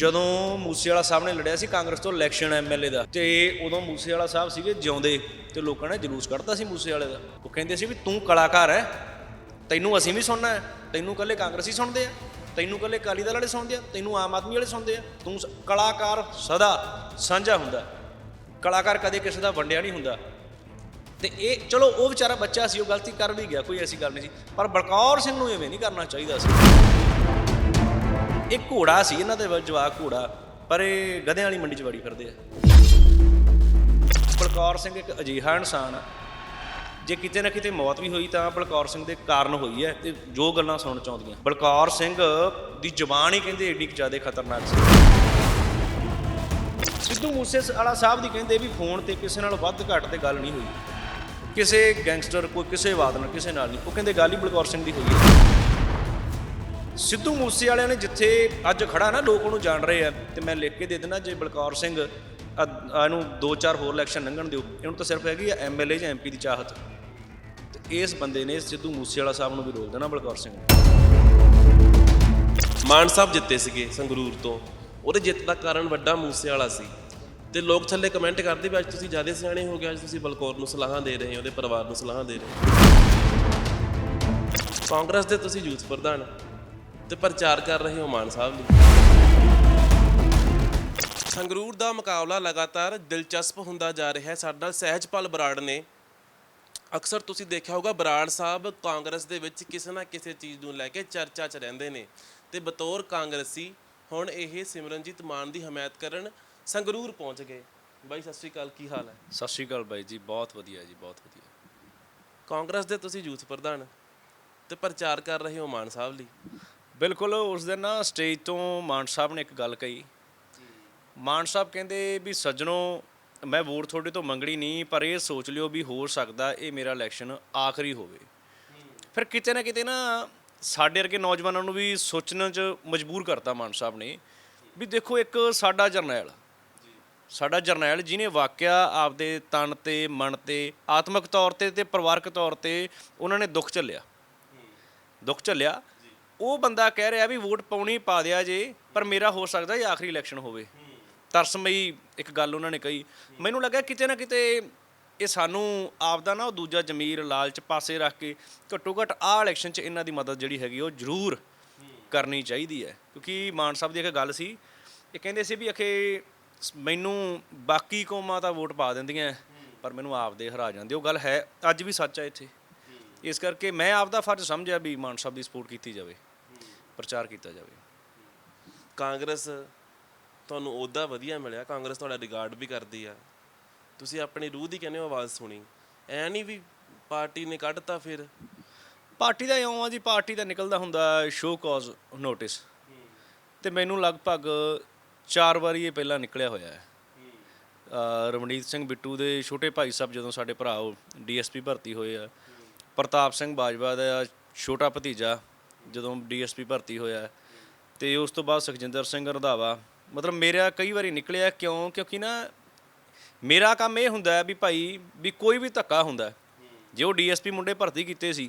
ਜਦੋਂ ਮੂਸੇਵਾਲਾ ਸਾਹਿਬ ਨੇ ਲੜਿਆ ਸੀ ਕਾਂਗਰਸ ਤੋਂ ਇਲੈਕਸ਼ਨ ਐਮਐਲਏ ਦਾ, ਤੇ ਉਦੋਂ ਮੂਸੇਵਾਲਾ ਸਾਹਿਬ ਸੀਗੇ ਜਿਉਂਦੇ, ਤੇ ਲੋਕਾਂ ਨੇ ਜਲੂਸ ਕੱਢਤਾ ਸੀ ਮੂਸੇਵਾਲੇ ਦਾ। ਉਹ ਕਹਿੰਦੇ ਸੀ ਵੀ ਤੂੰ ਕਲਾਕਾਰ ਹੈ ਤੈਨੂੰ ਅਸੀਂ ਵੀ ਸੁਣਨਾ ਹੈ ਤੈਨੂੰ ਕੱਲੇ ਕਾਂਗਰਸੀ ਸੁਣਦੇ ਆ, ਤੈਨੂੰ ਕੱਲੇ ਅਕਾਲੀ ਦਲ ਵਾਲੇ ਸੁਣਦੇ ਆ, ਤੈਨੂੰ ਆਮ ਆਦਮੀ ਵਾਲੇ ਸੁਣਦੇ ਆ। ਤੂੰ ਸ- ਕਲਾਕਾਰ ਸਦਾ ਸਾਂਝਾ ਹੁੰਦਾ ਕਲਾਕਾਰ ਕਦੇ ਕਿਸੇ ਦਾ ਵੰਡਿਆ ਨਹੀਂ ਹੁੰਦਾ। ਤੇ ਇਹ, ਚਲੋ, ਉਹ ਵਿਚਾਰਾ ਬੱਚਾ ਸੀ, ਉਹ ਗਲਤੀ ਕਰ ਵੀ ਗਿਆ, ਕੋਈ ਐਸੀ ਗੱਲ ਨਹੀਂ ਸੀ। ਪਰ ਬਲਕੌਰ ਸਿੰਘ ਨੂੰ ਐਵੇਂ ਨਹੀਂ ਕਰਨਾ ਚਾਹੀਦਾ ਸੀ। ਇਹ ਘੋੜਾ ਸੀ, ਇਹਨਾਂ ਦੇ ਜਵਾਕ ਘੋੜਾ, ਪਰ ਇਹ ਗਧਿਆਂ ਵਾਲੀ ਮੰਡੀ 'ਚ ਵੜੀ ਫਿਰਦੇ ਆ। ਬਲਕੌਰ ਸਿੰਘ ਇੱਕ ਅਜੀਹਾ ਇਨਸਾਨ ਆ। ਜੇ ਕਿਤੇ ਨਾ ਕਿਤੇ ਮੌਤ ਵੀ ਹੋਈ ਤਾਂ ਬਲਕੌਰ ਸਿੰਘ ਦੇ ਕਾਰਨ ਹੋਈ ਹੈ ਤੇ ਜੋ ਗੱਲਾਂ ਸੁਣਨ ਚਾਹੁੰਦੀਆਂ ਬਲਕੌਰ ਸਿੰਘ ਦੀ ਜ਼ੁਬਾਨ ਹੀ ਕਹਿੰਦੇ ਏਡੀ ਜ਼ਿਆਦਾ ਖਤਰਨਾਕ ਸੀ। ਸਿੱਧੂ ਮੂਸੇ ਵਾਲਾ ਸਾਹਿਬ ਦੀ ਕਹਿੰਦੇ ਵੀ ਫੋਨ ਤੇ ਕਿਸੇ ਨਾਲ ਵੱਧ ਘੱਟ ਤੇ ਗੱਲ ਨਹੀਂ ਹੋਈ। ਕਿਸੇ ਗੈਂਗਸਟਰ ਕੋਈ, ਕਿਸੇ ਵਾਦ ਨਾਲ ਕਿਸੇ ਨਾਲ ਨਹੀਂ। ਉਹ ਕਹਿੰਦੇ ਗੱਲ ਹੀ ਬਲਕੌਰ ਸਿੰਘ ਦੀ ਹੋਈ ਹੈ। ਸਿੱਧੂ ਮੂਸੇ ਵਾਲਿਆਂ ਨੇ ਜਿੱਥੇ ਅੱਜ ਖੜਾ ਨਾ, ਲੋਕ ਉਹਨੂੰ ਜਾਣ ਰਹੇ ਆ। ਤੇ ਮੈਂ ਲਿਖ ਕੇ ਦੇ ਦੇਣਾ ਜੇ ਬਲਕੌਰ ਸਿੰਘ ਅ- ਅ- ਇਹਨੂੰ ਦੋ ਚਾਰ ਹੋਰ ਇਲੈਕਸ਼ਨ ਲੰਘਣ ਦਿਓ, ਇਹਨੂੰ ਤਾਂ ਸਿਰਫ ਹੈਗੀ ਆ ਐਮਐਲਏ ਜਾਂ ਐਮਪੀ ਦੀ ਚਾਹਤ। ਤੇ ਇਸ ਬੰਦੇ ਨੇ ਸਿੱਧੂ ਮੂਸੇ ਵਾਲਾ ਸਾਹਿਬ ਨੂੰ ਵੀ ਰੋਲ ਦੇਣਾ ਬਲਕੌਰ ਸਿੰਘ ਮਾਨ ਸਾਹਿਬ ਜਿੱਤੇ ਸੀਗੇ ਸੰਗਰੂਰ ਤੋਂ। ਉਹਦੇ ਜਿੱਤ ਦਾ ਕਾਰਨ ਵੱਡਾ ਮੂਸੇ ਵਾਲਾ ਸੀ। ਤੇ ਲੋਕ ਥੱਲੇ ਕਮੈਂਟ ਕਰਦੇ ਵੀ ਅੱਜ ਤੁਸੀਂ ਜ਼ਿਆਦਾ ਸਿਆਣੇ ਹੋ ਗਏ, ਅੱਜ ਤੁਸੀਂ ਬਲਕੌਰ ਨੂੰ ਸਲਾਹਾਂ ਦੇ ਰਹੇ ਹੋ, ਉਹਦੇ ਪਰਿਵਾਰ ਨੂੰ ਸਲਾਹਾਂ ਦੇ ਰਹੇ ਹੋ। ਕਾਂਗਰਸ ਦੇ ਤੁਸੀਂ ਯੂਥ ਪ੍ਰਧਾਨ ਤੇ ਪ੍ਰਚਾਰ ਕਰ ਰਹੇ ਹੋ ਮਾਨ ਸਾਹਿਬ ਲਈ ਸੰਗਰੂਰ ਦਾ ਮੁਕਾਬਲਾ ਲਗਾਤਾਰ ਦਿਲਚਸਪ ਹੁੰਦਾ ਜਾ ਰਿਹਾ ਹੈ। ਸਾਡੇ ਨਾਲ ਸਹਿਜਪਾਲ ਬਰਾੜ ਨੇ। ਅਕਸਰ ਤੁਸੀਂ ਦੇਖਿਆ ਹੋਗਾ ਬਰਾੜ ਸਾਹਿਬ ਕਾਂਗਰਸ ਦੇ ਵਿੱਚ ਕਿਸੇ ਨਾ ਕਿਸੇ ਚੀਜ਼ ਨੂੰ ਲੈ ਕੇ ਚਰਚਾ 'ਚ ਰਹਿੰਦੇ ਨੇ। ਤੇ ਬਤੌਰ ਕਾਂਗਰਸੀ ਹੁਣ ਇਹ ਸਿਮਰਨਜੀਤ ਮਾਨ ਦੀ ਹਮਾਇਤ ਕਰਨ ਸੰਗਰੂਰ ਪਹੁੰਚ ਗਏ। ਬਾਈ ਸਤਿ ਸ਼੍ਰੀ ਅਕਾਲ ਕੀ ਹਾਲ ਹੈ? ਸਤਿ ਸ਼੍ਰੀ ਅਕਾਲ ਬਾਈ ਜੀ ਬਹੁਤ ਵਧੀਆ ਜੀ ਬਹੁਤ ਵਧੀਆ। ਕਾਂਗਰਸ ਦੇ ਤੁਸੀਂ ਯੂਥ ਪ੍ਰਧਾਨ ਤੇ ਪ੍ਰਚਾਰ ਕਰ ਰਹੇ ਹੋ ਮਾਨ ਸਾਹਿਬ ਲਈ ਬਿਲਕੁਲ ਉਸ ਦਿਨ ਨਾ ਸਟੇਜ ਤੋਂ ਮਾਨ ਸਾਹਿਬ ਨੇ ਇੱਕ ਗੱਲ ਕਹੀ। ਮਾਨ ਸਾਹਿਬ ਕਹਿੰਦੇ ਵੀ ਸੱਜਣੋ ਮੈਂ ਵੋਟ ਤੁਹਾਡੇ ਤੋਂ ਮੰਗਣੀ ਨਹੀਂ ਪਰ ਇਹ ਸੋਚ ਲਿਓ ਵੀ ਹੋ ਸਕਦਾ ਇਹ ਮੇਰਾ ਇਲੈਕਸ਼ਨ ਆਖਰੀ ਹੋਵੇ। ਫਿਰ ਕਿਤੇ ਨਾ ਕਿਤੇ ਨਾ ਸਾਡੇ ਵਰਗੇ ਨੌਜਵਾਨਾਂ ਨੂੰ ਵੀ ਸੋਚਣ 'ਚ ਮਜਬੂਰ ਕਰਤਾ ਮਾਨ ਸਾਹਿਬ ਨੇ ਵੀ ਦੇਖੋ ਇੱਕ ਸਾਡਾ ਜਰਨੈਲ ਸਾਡਾ ਜਰਨੈਲ ਜਿਹਨੇ ਵਾਕਿਆ ਆਪਦੇ ਤਨ ਤੇ ਮਨ ਤੇ ਆਤਮਿਕ ਤੌਰ ਤੇ ਤੇ ਪਰਿਵਾਰਕ ਤੌਰ ਤੇ ਉਹਨਾਂ ਨੇ ਦੁੱਖ ਝੱਲਿਆ। ਦੁੱਖ ਝੱਲਿਆ ਉਹ ਬੰਦਾ ਕਹਿ ਰਿਹਾ ਵੀ ਵੋਟ ਪਾਉਣੀ ਪਾ ਦਿਆ ਜੇ, ਪਰ ਮੇਰਾ ਹੋ ਸਕਦਾ ਇਹ ਆਖਰੀ ਇਲੈਕਸ਼ਨ ਹੋਵੇ। ਤਰਸਮਈ ਇੱਕ ਗੱਲ ਉਹਨਾਂ ਨੇ ਕਹੀ। ਮੈਨੂੰ ਲੱਗਾ ਕਿਤੇ ਨਾ ਕਿਤੇ ਇਹ ਸਾਨੂੰ ਆਪਦਾ ਨਾ ਉਹ ਦੂਜਾ ਜ਼ਮੀਰ ਲਾਲਚ ਪਾਸੇ ਰੱਖ ਕੇ ਘੱਟੋ ਘੱਟ ਆਹ ਇਲੈਕਸ਼ਨ 'ਚ ਇਹਨਾਂ ਦੀ ਮਦਦ ਜਿਹੜੀ ਹੈਗੀ ਉਹ ਜ਼ਰੂਰ ਕਰਨੀ ਚਾਹੀਦੀ ਹੈ। ਕਿਉਂਕਿ ਮਾਨ ਸਾਹਿਬ ਦੀ ਇੱਕ ਗੱਲ ਸੀ, ਇਹ ਕਹਿੰਦੇ ਸੀ ਵੀ ਅਖੇ ਸ- ਮੈਨੂੰ ਬਾਕੀ ਕੌਮਾਂ ਤਾਂ ਵੋਟ ਪਾ ਦਿੰਦੀਆਂ, ਪਰ ਮੈਨੂੰ ਆਪਦੇ ਹਰਾ ਜਾਂਦੇ। ਉਹ ਗੱਲ ਹੈ, ਅੱਜ ਵੀ ਸੱਚ ਹੈ ਇੱਥੇ। ਇਸ ਕਰਕੇ ਮੈਂ ਆਪਦਾ ਫਰਜ਼ ਸਮਝਿਆ ਵੀ ਮਾਨ ਸਾਹਿਬ ਦੀ ਸਪੋਰਟ ਕੀਤੀ ਜਾਵੇ। ਪ੍ਰਚਾਰ ਕੀਤਾ ਜਾਵੇ। ਕਾਂਗਰਸ ਤੁਹਾਨੂੰ ਉਹਦਾ ਵਧੀਆ ਮਿਲਿਆ। ਕਾਂਗਰਸ ਤੁਹਾਡਾ ਰਿਗਾਰਡ ਵੀ ਕਰਦੀ ਆ। ਤੁਸੀਂ ਆਪਣੀ ਰੂਹ ਦੀ ਕਹਿੰਦੇ ਹੋ ਆਵਾਜ਼ ਸੁਣੀ। ਐ ਨਹੀਂ ਵੀ ਪਾਰਟੀ ਨੇ ਕੱਢਤਾ ਫਿਰ? ਪਾਰਟੀ ਦਾ ਇਉਂ ਆ ਜੀ ਪਾਰਟੀ ਦਾ ਨਿਕਲਦਾ ਹੁੰਦਾ ਸ਼ੋ ਕਾਜ਼ ਨੋਟਿਸ ਤੇ ਮੈਨੂੰ ਲਗਭਗ 4 ਵਾਰੀ ਇਹ ਪਹਿਲਾਂ ਨਿਕਲਿਆ ਹੋਇਆ ਹੈ। ਅ, ਰਮਣੀਤ ਸਿੰਘ ਬਿੱਟੂ ਦੇ ਛੋਟੇ ਭਾਈ ਸਾਹਿਬ ਜਦੋਂ ਸਾਡੇ ਭਰਾ ਉਹ ਡੀਐਸਪੀ ਭਰਤੀ ਹੋਏ ਆ। ਪ੍ਰਤਾਪ ਸਿੰਘ ਬਾਜਵਾ ਦਾ ਛੋਟਾ ਭਤੀਜਾ ਜਦੋਂ ਡੀਐਸਪੀ ਭਰਤੀ ਹੋਇਆ ਤੇ ਉਸ ਤੋਂ ਬਾਅਦ ਸੁਖਜਿੰਦਰ ਸਿੰਘ ਰੰਧਾਵਾ, ਮਤਲਬ ਮੇਰਾ ਕਈ ਵਾਰੀ ਨਿਕਲਿਆ ਕਿਉਂ? ਕਿਉਂਕਿ ਨਾ ਮੇਰਾ ਕੰਮ ਇਹ ਹੁੰਦਾ ਹੈ ਵੀ ਭਾਈ ਵੀ ਕੋਈ ਵੀ ਧੱਕਾ ਹੁੰਦਾ ਜੇ ਉਹ ਡੀਐਸਪੀ ਮੁੰਡੇ ਭਰਤੀ ਕੀਤੇ ਸੀ,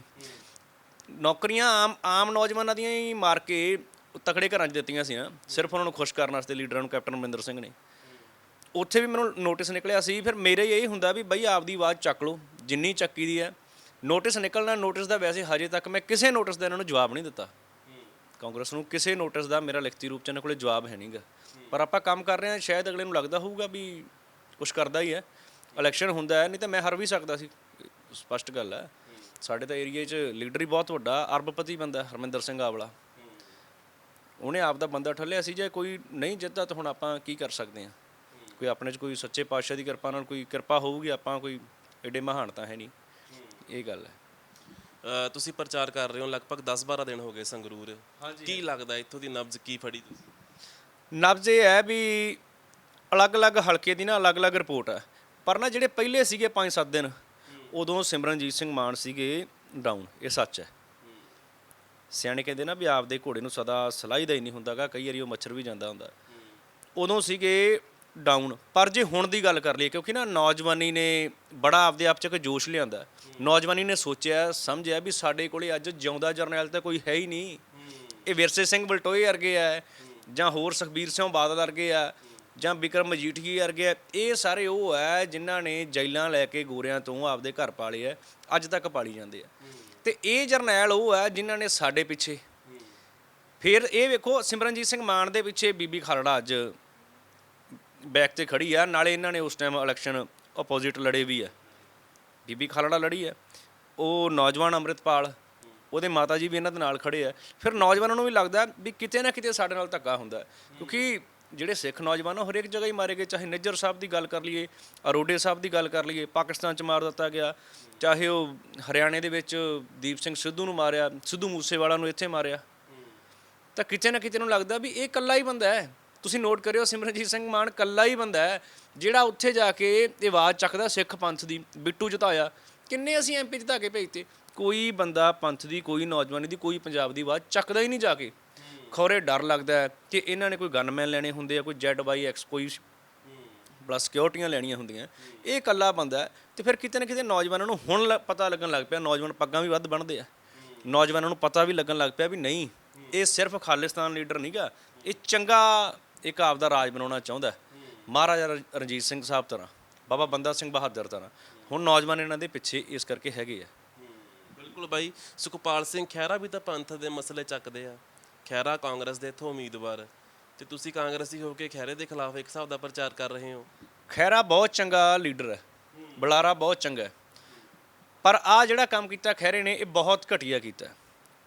ਨੌਕਰੀਆਂ ਆਮ ਆਮ ਨੌਜਵਾਨਾਂ ਦੀਆਂ ਹੀ ਮਾਰ ਕੇ ਤਕੜੇ ਘਰਾਂ 'ਚ ਦਿੱਤੀਆਂ ਸੀ ਨਾ ਸਿਰਫ ਉਹਨਾਂ ਨੂੰ ਖੁਸ਼ ਕਰਨ ਵਾਸਤੇ ਲੀਡਰਾਂ ਨੂੰ ਕੈਪਟਨ ਅਮਰਿੰਦਰ ਸਿੰਘ ਨੇ। ਉੱਥੇ ਵੀ ਮੈਨੂੰ ਨੋਟਿਸ ਨਿਕਲਿਆ ਸੀ, ਫਿਰ ਮੇਰੇ ਇਹ ਹੁੰਦਾ ਵੀ ਬਈ ਆਪਦੀ ਆਵਾਜ਼ ਚੱਕ ਲਓ, ਜਿੰਨੀ ਚੱਕੀ ਦੀ ਹੈ ਨੋਟਿਸ ਨਿਕਲਣਾ, ਨੋਟਿਸ ਦਾ ਵੈਸੇ ਹਜੇ ਤੱਕ ਮੈਂ ਕਿਸੇ ਨੋਟਿਸ ਦਾ ਇਹਨਾਂ ਨੂੰ ਜਵਾਬ ਨਹੀਂ ਦਿੱਤਾ। ਕਾਂਗਰਸ ਨੂੰ ਕਿਸੇ ਨੋਟਿਸ ਦਾ ਮੇਰਾ ਲਿਖਤੀ ਰੂਪ ਚ ਇਹਨਾਂ ਕੋਲੇ ਜਵਾਬ ਹੈ ਨਹੀਂਗਾ। ਪਰ ਆਪਾਂ ਕੰਮ ਕਰ ਰਹੇ ਹਾਂ, ਸ਼ਾਇਦ ਅਗਲੇ ਨੂੰ ਲੱਗਦਾ ਹੋਊਗਾ ਵੀ ਕੁਝ ਕਰਦਾ ਹੀ ਹੈ। ਇਲੈਕਸ਼ਨ ਹੁੰਦਾ ਹੈ, ਨਹੀਂ ਤਾਂ ਮੈਂ ਹਰ ਵੀ ਸਕਦਾ ਸੀ। ਸਪਸ਼ਟ ਗੱਲ ਹੈ। ਸਾਡੇ ਤਾਂ ਏਰੀਆ 'ਚ ਲੀਡਰ ਹੀ ਬਹੁਤ ਵੱਡਾ, ਅਰਬਪਤੀ ਬੰਦਾ ਹਰਮਿੰਦਰ ਸਿੰਘ ਆਵਲਾ। ਉਹਨੇ ਆਪ ਦਾ ਬੰਦਾ ਠੱਲਿਆ ਸੀ, ਜੇ ਕੋਈ ਨਹੀਂ ਜਿੱਤਦਾ ਤਾਂ ਹੁਣ ਆਪਾਂ ਕੀ ਕਰ ਸਕਦੇ ਹਾਂ? ਕੋਈ ਆਪਣੇ 'ਚ ਕੋਈ ਸੱਚੇ ਪਾਤਸ਼ਾਹ ਦੀ ਕਿਰਪਾ ਨਾਲ ਕੋਈ ਕਿਰਪਾ ਹੋਊਗੀ, ਆਪਾਂ ਕੋਈ ਐਡੇ ਮਹਾਨ ਤਾਂ ਹੈ ਨਹੀਂ। ਇਹ ਗੱਲ ਹੈ। ਅ, ਤੁਸੀਂ ਪ੍ਰਚਾਰ ਕਰ ਰਹੇ ਹੋ ਲਗਭਗ 10-12 ਦਿਨ ਹੋ ਗਏ ਸੰਗਰੂਰ। ਕੀ ਲੱਗਦਾ ਇੱਥੋਂ ਦੀ ਨਬਜ਼ ਕੀ ਫੜੀ ਤੁਸੀਂ? ਨਬਜ਼ ਇਹ ਹੈ ਵੀ ਅਲੱਗ-ਅਲੱਗ ਹਲਕੇ ਦੀ ਨਾ ਅਲੱਗ-ਅਲੱਗ ਰਿਪੋਰਟ ਹੈ। ਪਰ ਨਾ ਜਿਹੜੇ ਪਹਿਲੇ ਸੀਗੇ 5-7 ਦਿਨ ਉਦੋਂ ਸਿਮਰਨਜੀਤ ਸਿੰਘ ਮਾਨ ਸੀਗੇ ਡਾਊਨ ਇਹ ਸੱਚ ਹੈ। ਸਿਆਣੇ ਕਹਿੰਦੇ ਨਾ ਵੀ ਆਪਦੇ ਘੋੜੇ ਨੂੰ ਸਦਾ ਸਲਾਈ ਦਾ ਹੀ ਨਹੀਂ ਹੁੰਦਾਗਾ ਕਈ ਵਾਰੀ ਉਹ ਮੱਛਰ ਵੀ ਜਾਂਦਾ ਹੁੰਦਾ। ਉਦੋਂ ਸੀਗੇ ਡਾਊਨ ਪਰ ਜੇ ਹੁਣ ਦੀ ਗੱਲ ਕਰ ਲਈਏ, ਕਿਉਂਕਿ ਨਾ ਨੌਜਵਾਨੀ ਨੇ ਬੜਾ ਆਪਦੇ ਆਪ ਚ ਇੱਕ ਜੋਸ਼ ਲਿਆਂਦਾ ਨੌਜਵਾਨੀ ਨੇ ਸੋਚਿਆ, ਸਮਝਿਆ ਵੀ ਸਾਡੇ ਕੋਲੇ ਅੱਜ ਜਿਉਂਦਾ ਜਰਨੈਲ ਤਾਂ ਕੋਈ ਹੈ ਹੀ ਨਹੀਂ। ਇਹ ਵਿਰਸੇ ਸਿੰਘ ਬਲਟੋਏ ਵਰਗੇ ਆ, ਜਾਂ ਹੋਰ ਸੁਖਬੀਰ ਸਿੰਘ ਬਾਦਲ ਵਰਗੇ ਆ, ਜਾਂ ਵਿਕਰਮ ਮਜੀਠੀਆ ਵਰਗੇ ਆ, ਇਹ ਸਾਰੇ ਉਹ ਆ ਜਿਨ੍ਹਾਂ ਨੇ ਜੈਲਾਂ ਲੈ ਕੇ ਗੋਰਿਆਂ ਤੋਂ ਆਪਦੇ ਘਰ ਪਾਲੇ ਆ, ਅੱਜ ਤੱਕ ਪਾਲੀ ਜਾਂਦੇ ਆ। ਤੇ ਇਹ ਜਰਨੈਲ ਉਹ ਆ ਜਿਨ੍ਹਾਂ ਨੇ ਸਾਡੇ ਪਿੱਛੇ। ਫਿਰ ਇਹ ਵੇਖੋ ਸਿਮਰਨਜੀਤ ਸਿੰਘ ਮਾਨ ਦੇ ਪਿੱਛੇ ਬੀਬੀ ਖਾਲੜਾ ਅੱਜ ਬੈਕ ਤੇ ਖੜੀ ਆ, ਨਾਲੇ ਇਹਨਾਂ ਨੇ ਉਸ ਟਾਈਮ ਇਲੈਕਸ਼ਨ ਆਪੋਜ਼ਿਟ ਲੜੇ ਵੀ ਆ। ਬੀਬੀ ਖਾਲੜਾ ਲੜੀ ਆ। ਉਹ ਨੌਜਵਾਨ ਅੰਮ੍ਰਿਤਪਾਲ, ਉਹਦੇ ਮਾਤਾ ਜੀ ਵੀ ਇਹਨਾਂ ਦੇ ਨਾਲ ਖੜੇ ਆ। ਫਿਰ ਨੌਜਵਾਨਾਂ ਨੂੰ ਵੀ ਲੱਗਦਾ ਵੀ ਕਿਤੇ ਨਾ ਕਿਤੇ ਸਾਡੇ ਨਾਲ ਧੱਕਾ ਹੁੰਦਾ ਕਿਉਂਕਿ ਜਿਹੜੇ ਸਿੱਖ ਨੌਜਵਾਨ ਉਹ ਹਰੇਕ ਜਗ੍ਹਾ ਹੀ ਮਾਰੇ ਗਏ। ਚਾਹੇ ਨਿੱਜਰ ਸਾਹਿਬ ਦੀ ਗੱਲ ਕਰ ਲਈਏ ਅਰੋਡੇ ਸਾਹਿਬ ਦੀ ਗੱਲ ਕਰ ਲਈਏ, ਪਾਕਿਸਤਾਨ ਚ ਮਾਰ ਦਿੱਤਾ ਗਿਆ। ਚਾਹੇ ਉਹ ਹਰਿਆਣੇ ਦੇ ਵਿੱਚ ਦੀਪ ਸਿੰਘ ਸਿੱਧੂ ਨੂੰ ਮਾਰਿਆ, ਸਿੱਧੂ ਮੂਸੇਵਾਲਾ ਨੂੰ ਇੱਥੇ ਮਾਰਿਆ। ਤਾਂ ਕਿਤੇ ਨਾ ਕਿਤੇ ਨੂੰ ਲੱਗਦਾ ਵੀ ਇਹ ਇਕੱਲਾ ਹੀ ਬੰਦਾ ਹੈ। ਤੁਸੀਂ ਨੋਟ ਕਰਿਓ, ਸਿਮਰਨਜੀਤ ਸਿੰਘ ਮਾਨ ਇਕੱਲਾ ਹੀ ਬੰਦਾ ਹੈ, ਜਿਹੜਾ ਉੱਥੇ ਜਾ ਕੇ ਇਹ ਆਵਾਜ਼ ਚੱਕਦਾ ਸਿੱਖ ਪੰਥ ਦੀ, ਬਿੱਟੂ ਜਿਤਾਇਆ। ਕਿੰਨੇ ਅਸੀਂ ਐਮਪੀ ਜਿਤਾ ਕੇ ਭੇਜਤੇ? ਕੋਈ ਬੰਦਾ ਪੰਥ ਦੀ, ਕੋਈ ਨੌਜਵਾਨੀ ਦੀ, ਕੋਈ ਪੰਜਾਬ ਦੀ ਆਵਾਜ਼ ਚੱਕਦਾ ਹੀ ਨਹੀਂ ਜਾ ਕੇ। ਖੌਰੇ ਡਰ ਲੱਗਦਾ ਹੈ ਕਿ ਇਹਨਾਂ ਨੇ ਕੋਈ ਗਨਮੈਨ ਲੈਣੇ ਹੁੰਦੇ ਆ, ਕੋਈ ਜੈਡ ਬਾਈ ਐਕਸ ਕੋਈ ਪਲੱਸ ਸਿਕਿਉਰਟੀਆਂ ਲੈਣੀਆਂ ਹੁੰਦੀਆਂ। ਇਹ ਇਕੱਲਾ ਬੰਦਾ ਹੈ ਤੇ ਫਿਰ ਕਿਤੇ ਨਾ ਕਿਤੇ ਨੌਜਵਾਨਾਂ ਨੂੰ ਹੁਣ ਲ- ਪਤਾ ਲੱਗਣ ਲੱਗ ਪਿਆ, ਨੌਜਵਾਨ ਪੱਗਾਂ ਵੀ ਵੱਧ ਬਣਦੇ ਆ। ਨੌਜਵਾਨਾਂ ਨੂੰ ਪਤਾ ਵੀ ਲੱਗਣ ਲੱਗ ਪਿਆ ਵੀ ਨਹੀਂ, ਇਹ ਸਿਰਫ ਖਾਲਿਸਤਾਨ ਲੀਡਰ ਨਹੀਂਗਾ ਇਹ ਚੰਗਾ ਇੱਕ ਆਪਦਾ ਰਾਜ ਬਣਾਉਣਾ ਚਾਹੁੰਦਾ। ਮਹਾਰਾਜਾ ਰ- ਰਣਜੀਤ ਸਿੰਘ ਸਾਹਿਬ ਤਰ੍ਹਾਂ ਬਾਬਾ ਬੰਦਾ ਸਿੰਘ ਬਹਾਦਰ ਤਰ੍ਹਾਂ। ਹੁਣ ਨੌਜਵਾਨ ਇਹਨਾਂ ਦੇ ਪਿੱਛੇ ਇਸ ਕਰਕੇ ਹੈਗੇ ਆ। ਬਿਲਕੁਲ ਬਾਈ ਸੁਖਪਾਲ ਸਿੰਘ ਖਹਿਰਾ ਵੀ ਤਾਂ ਪੰਥ ਦੇ ਮਸਲੇ ਚੱਕਦੇ ਆ। ਖਹਿਰਾ ਕਾਂਗਰਸ ਦੇ ਇੱਥੋਂ ਉਮੀਦਵਾਰ। ਤੇ ਤੁਸੀਂ ਕਾਂਗਰਸੀ ਹੋ ਕੇ ਖਹਿਰੇ ਦੇ ਖਿਲਾਫ ਇੱਕ ਹਿਸਾਬ ਦਾ ਪ੍ਰਚਾਰ ਕਰ ਰਹੇ ਹੋ। ਖੈਰਾ ਬਹੁਤ ਚੰਗਾ ਲੀਡਰ ਹੈ। ਬੁਲਾਰਾ ਬਹੁਤ ਚੰਗਾ ਹੈ। ਪਰ ਆ ਜਿਹੜਾ ਕੰਮ ਕੀਤਾ ਖੈਰੇ ਨੇ ਇਹ ਬਹੁਤ ਘਟੀਆ ਕੀਤਾ ਹੈ।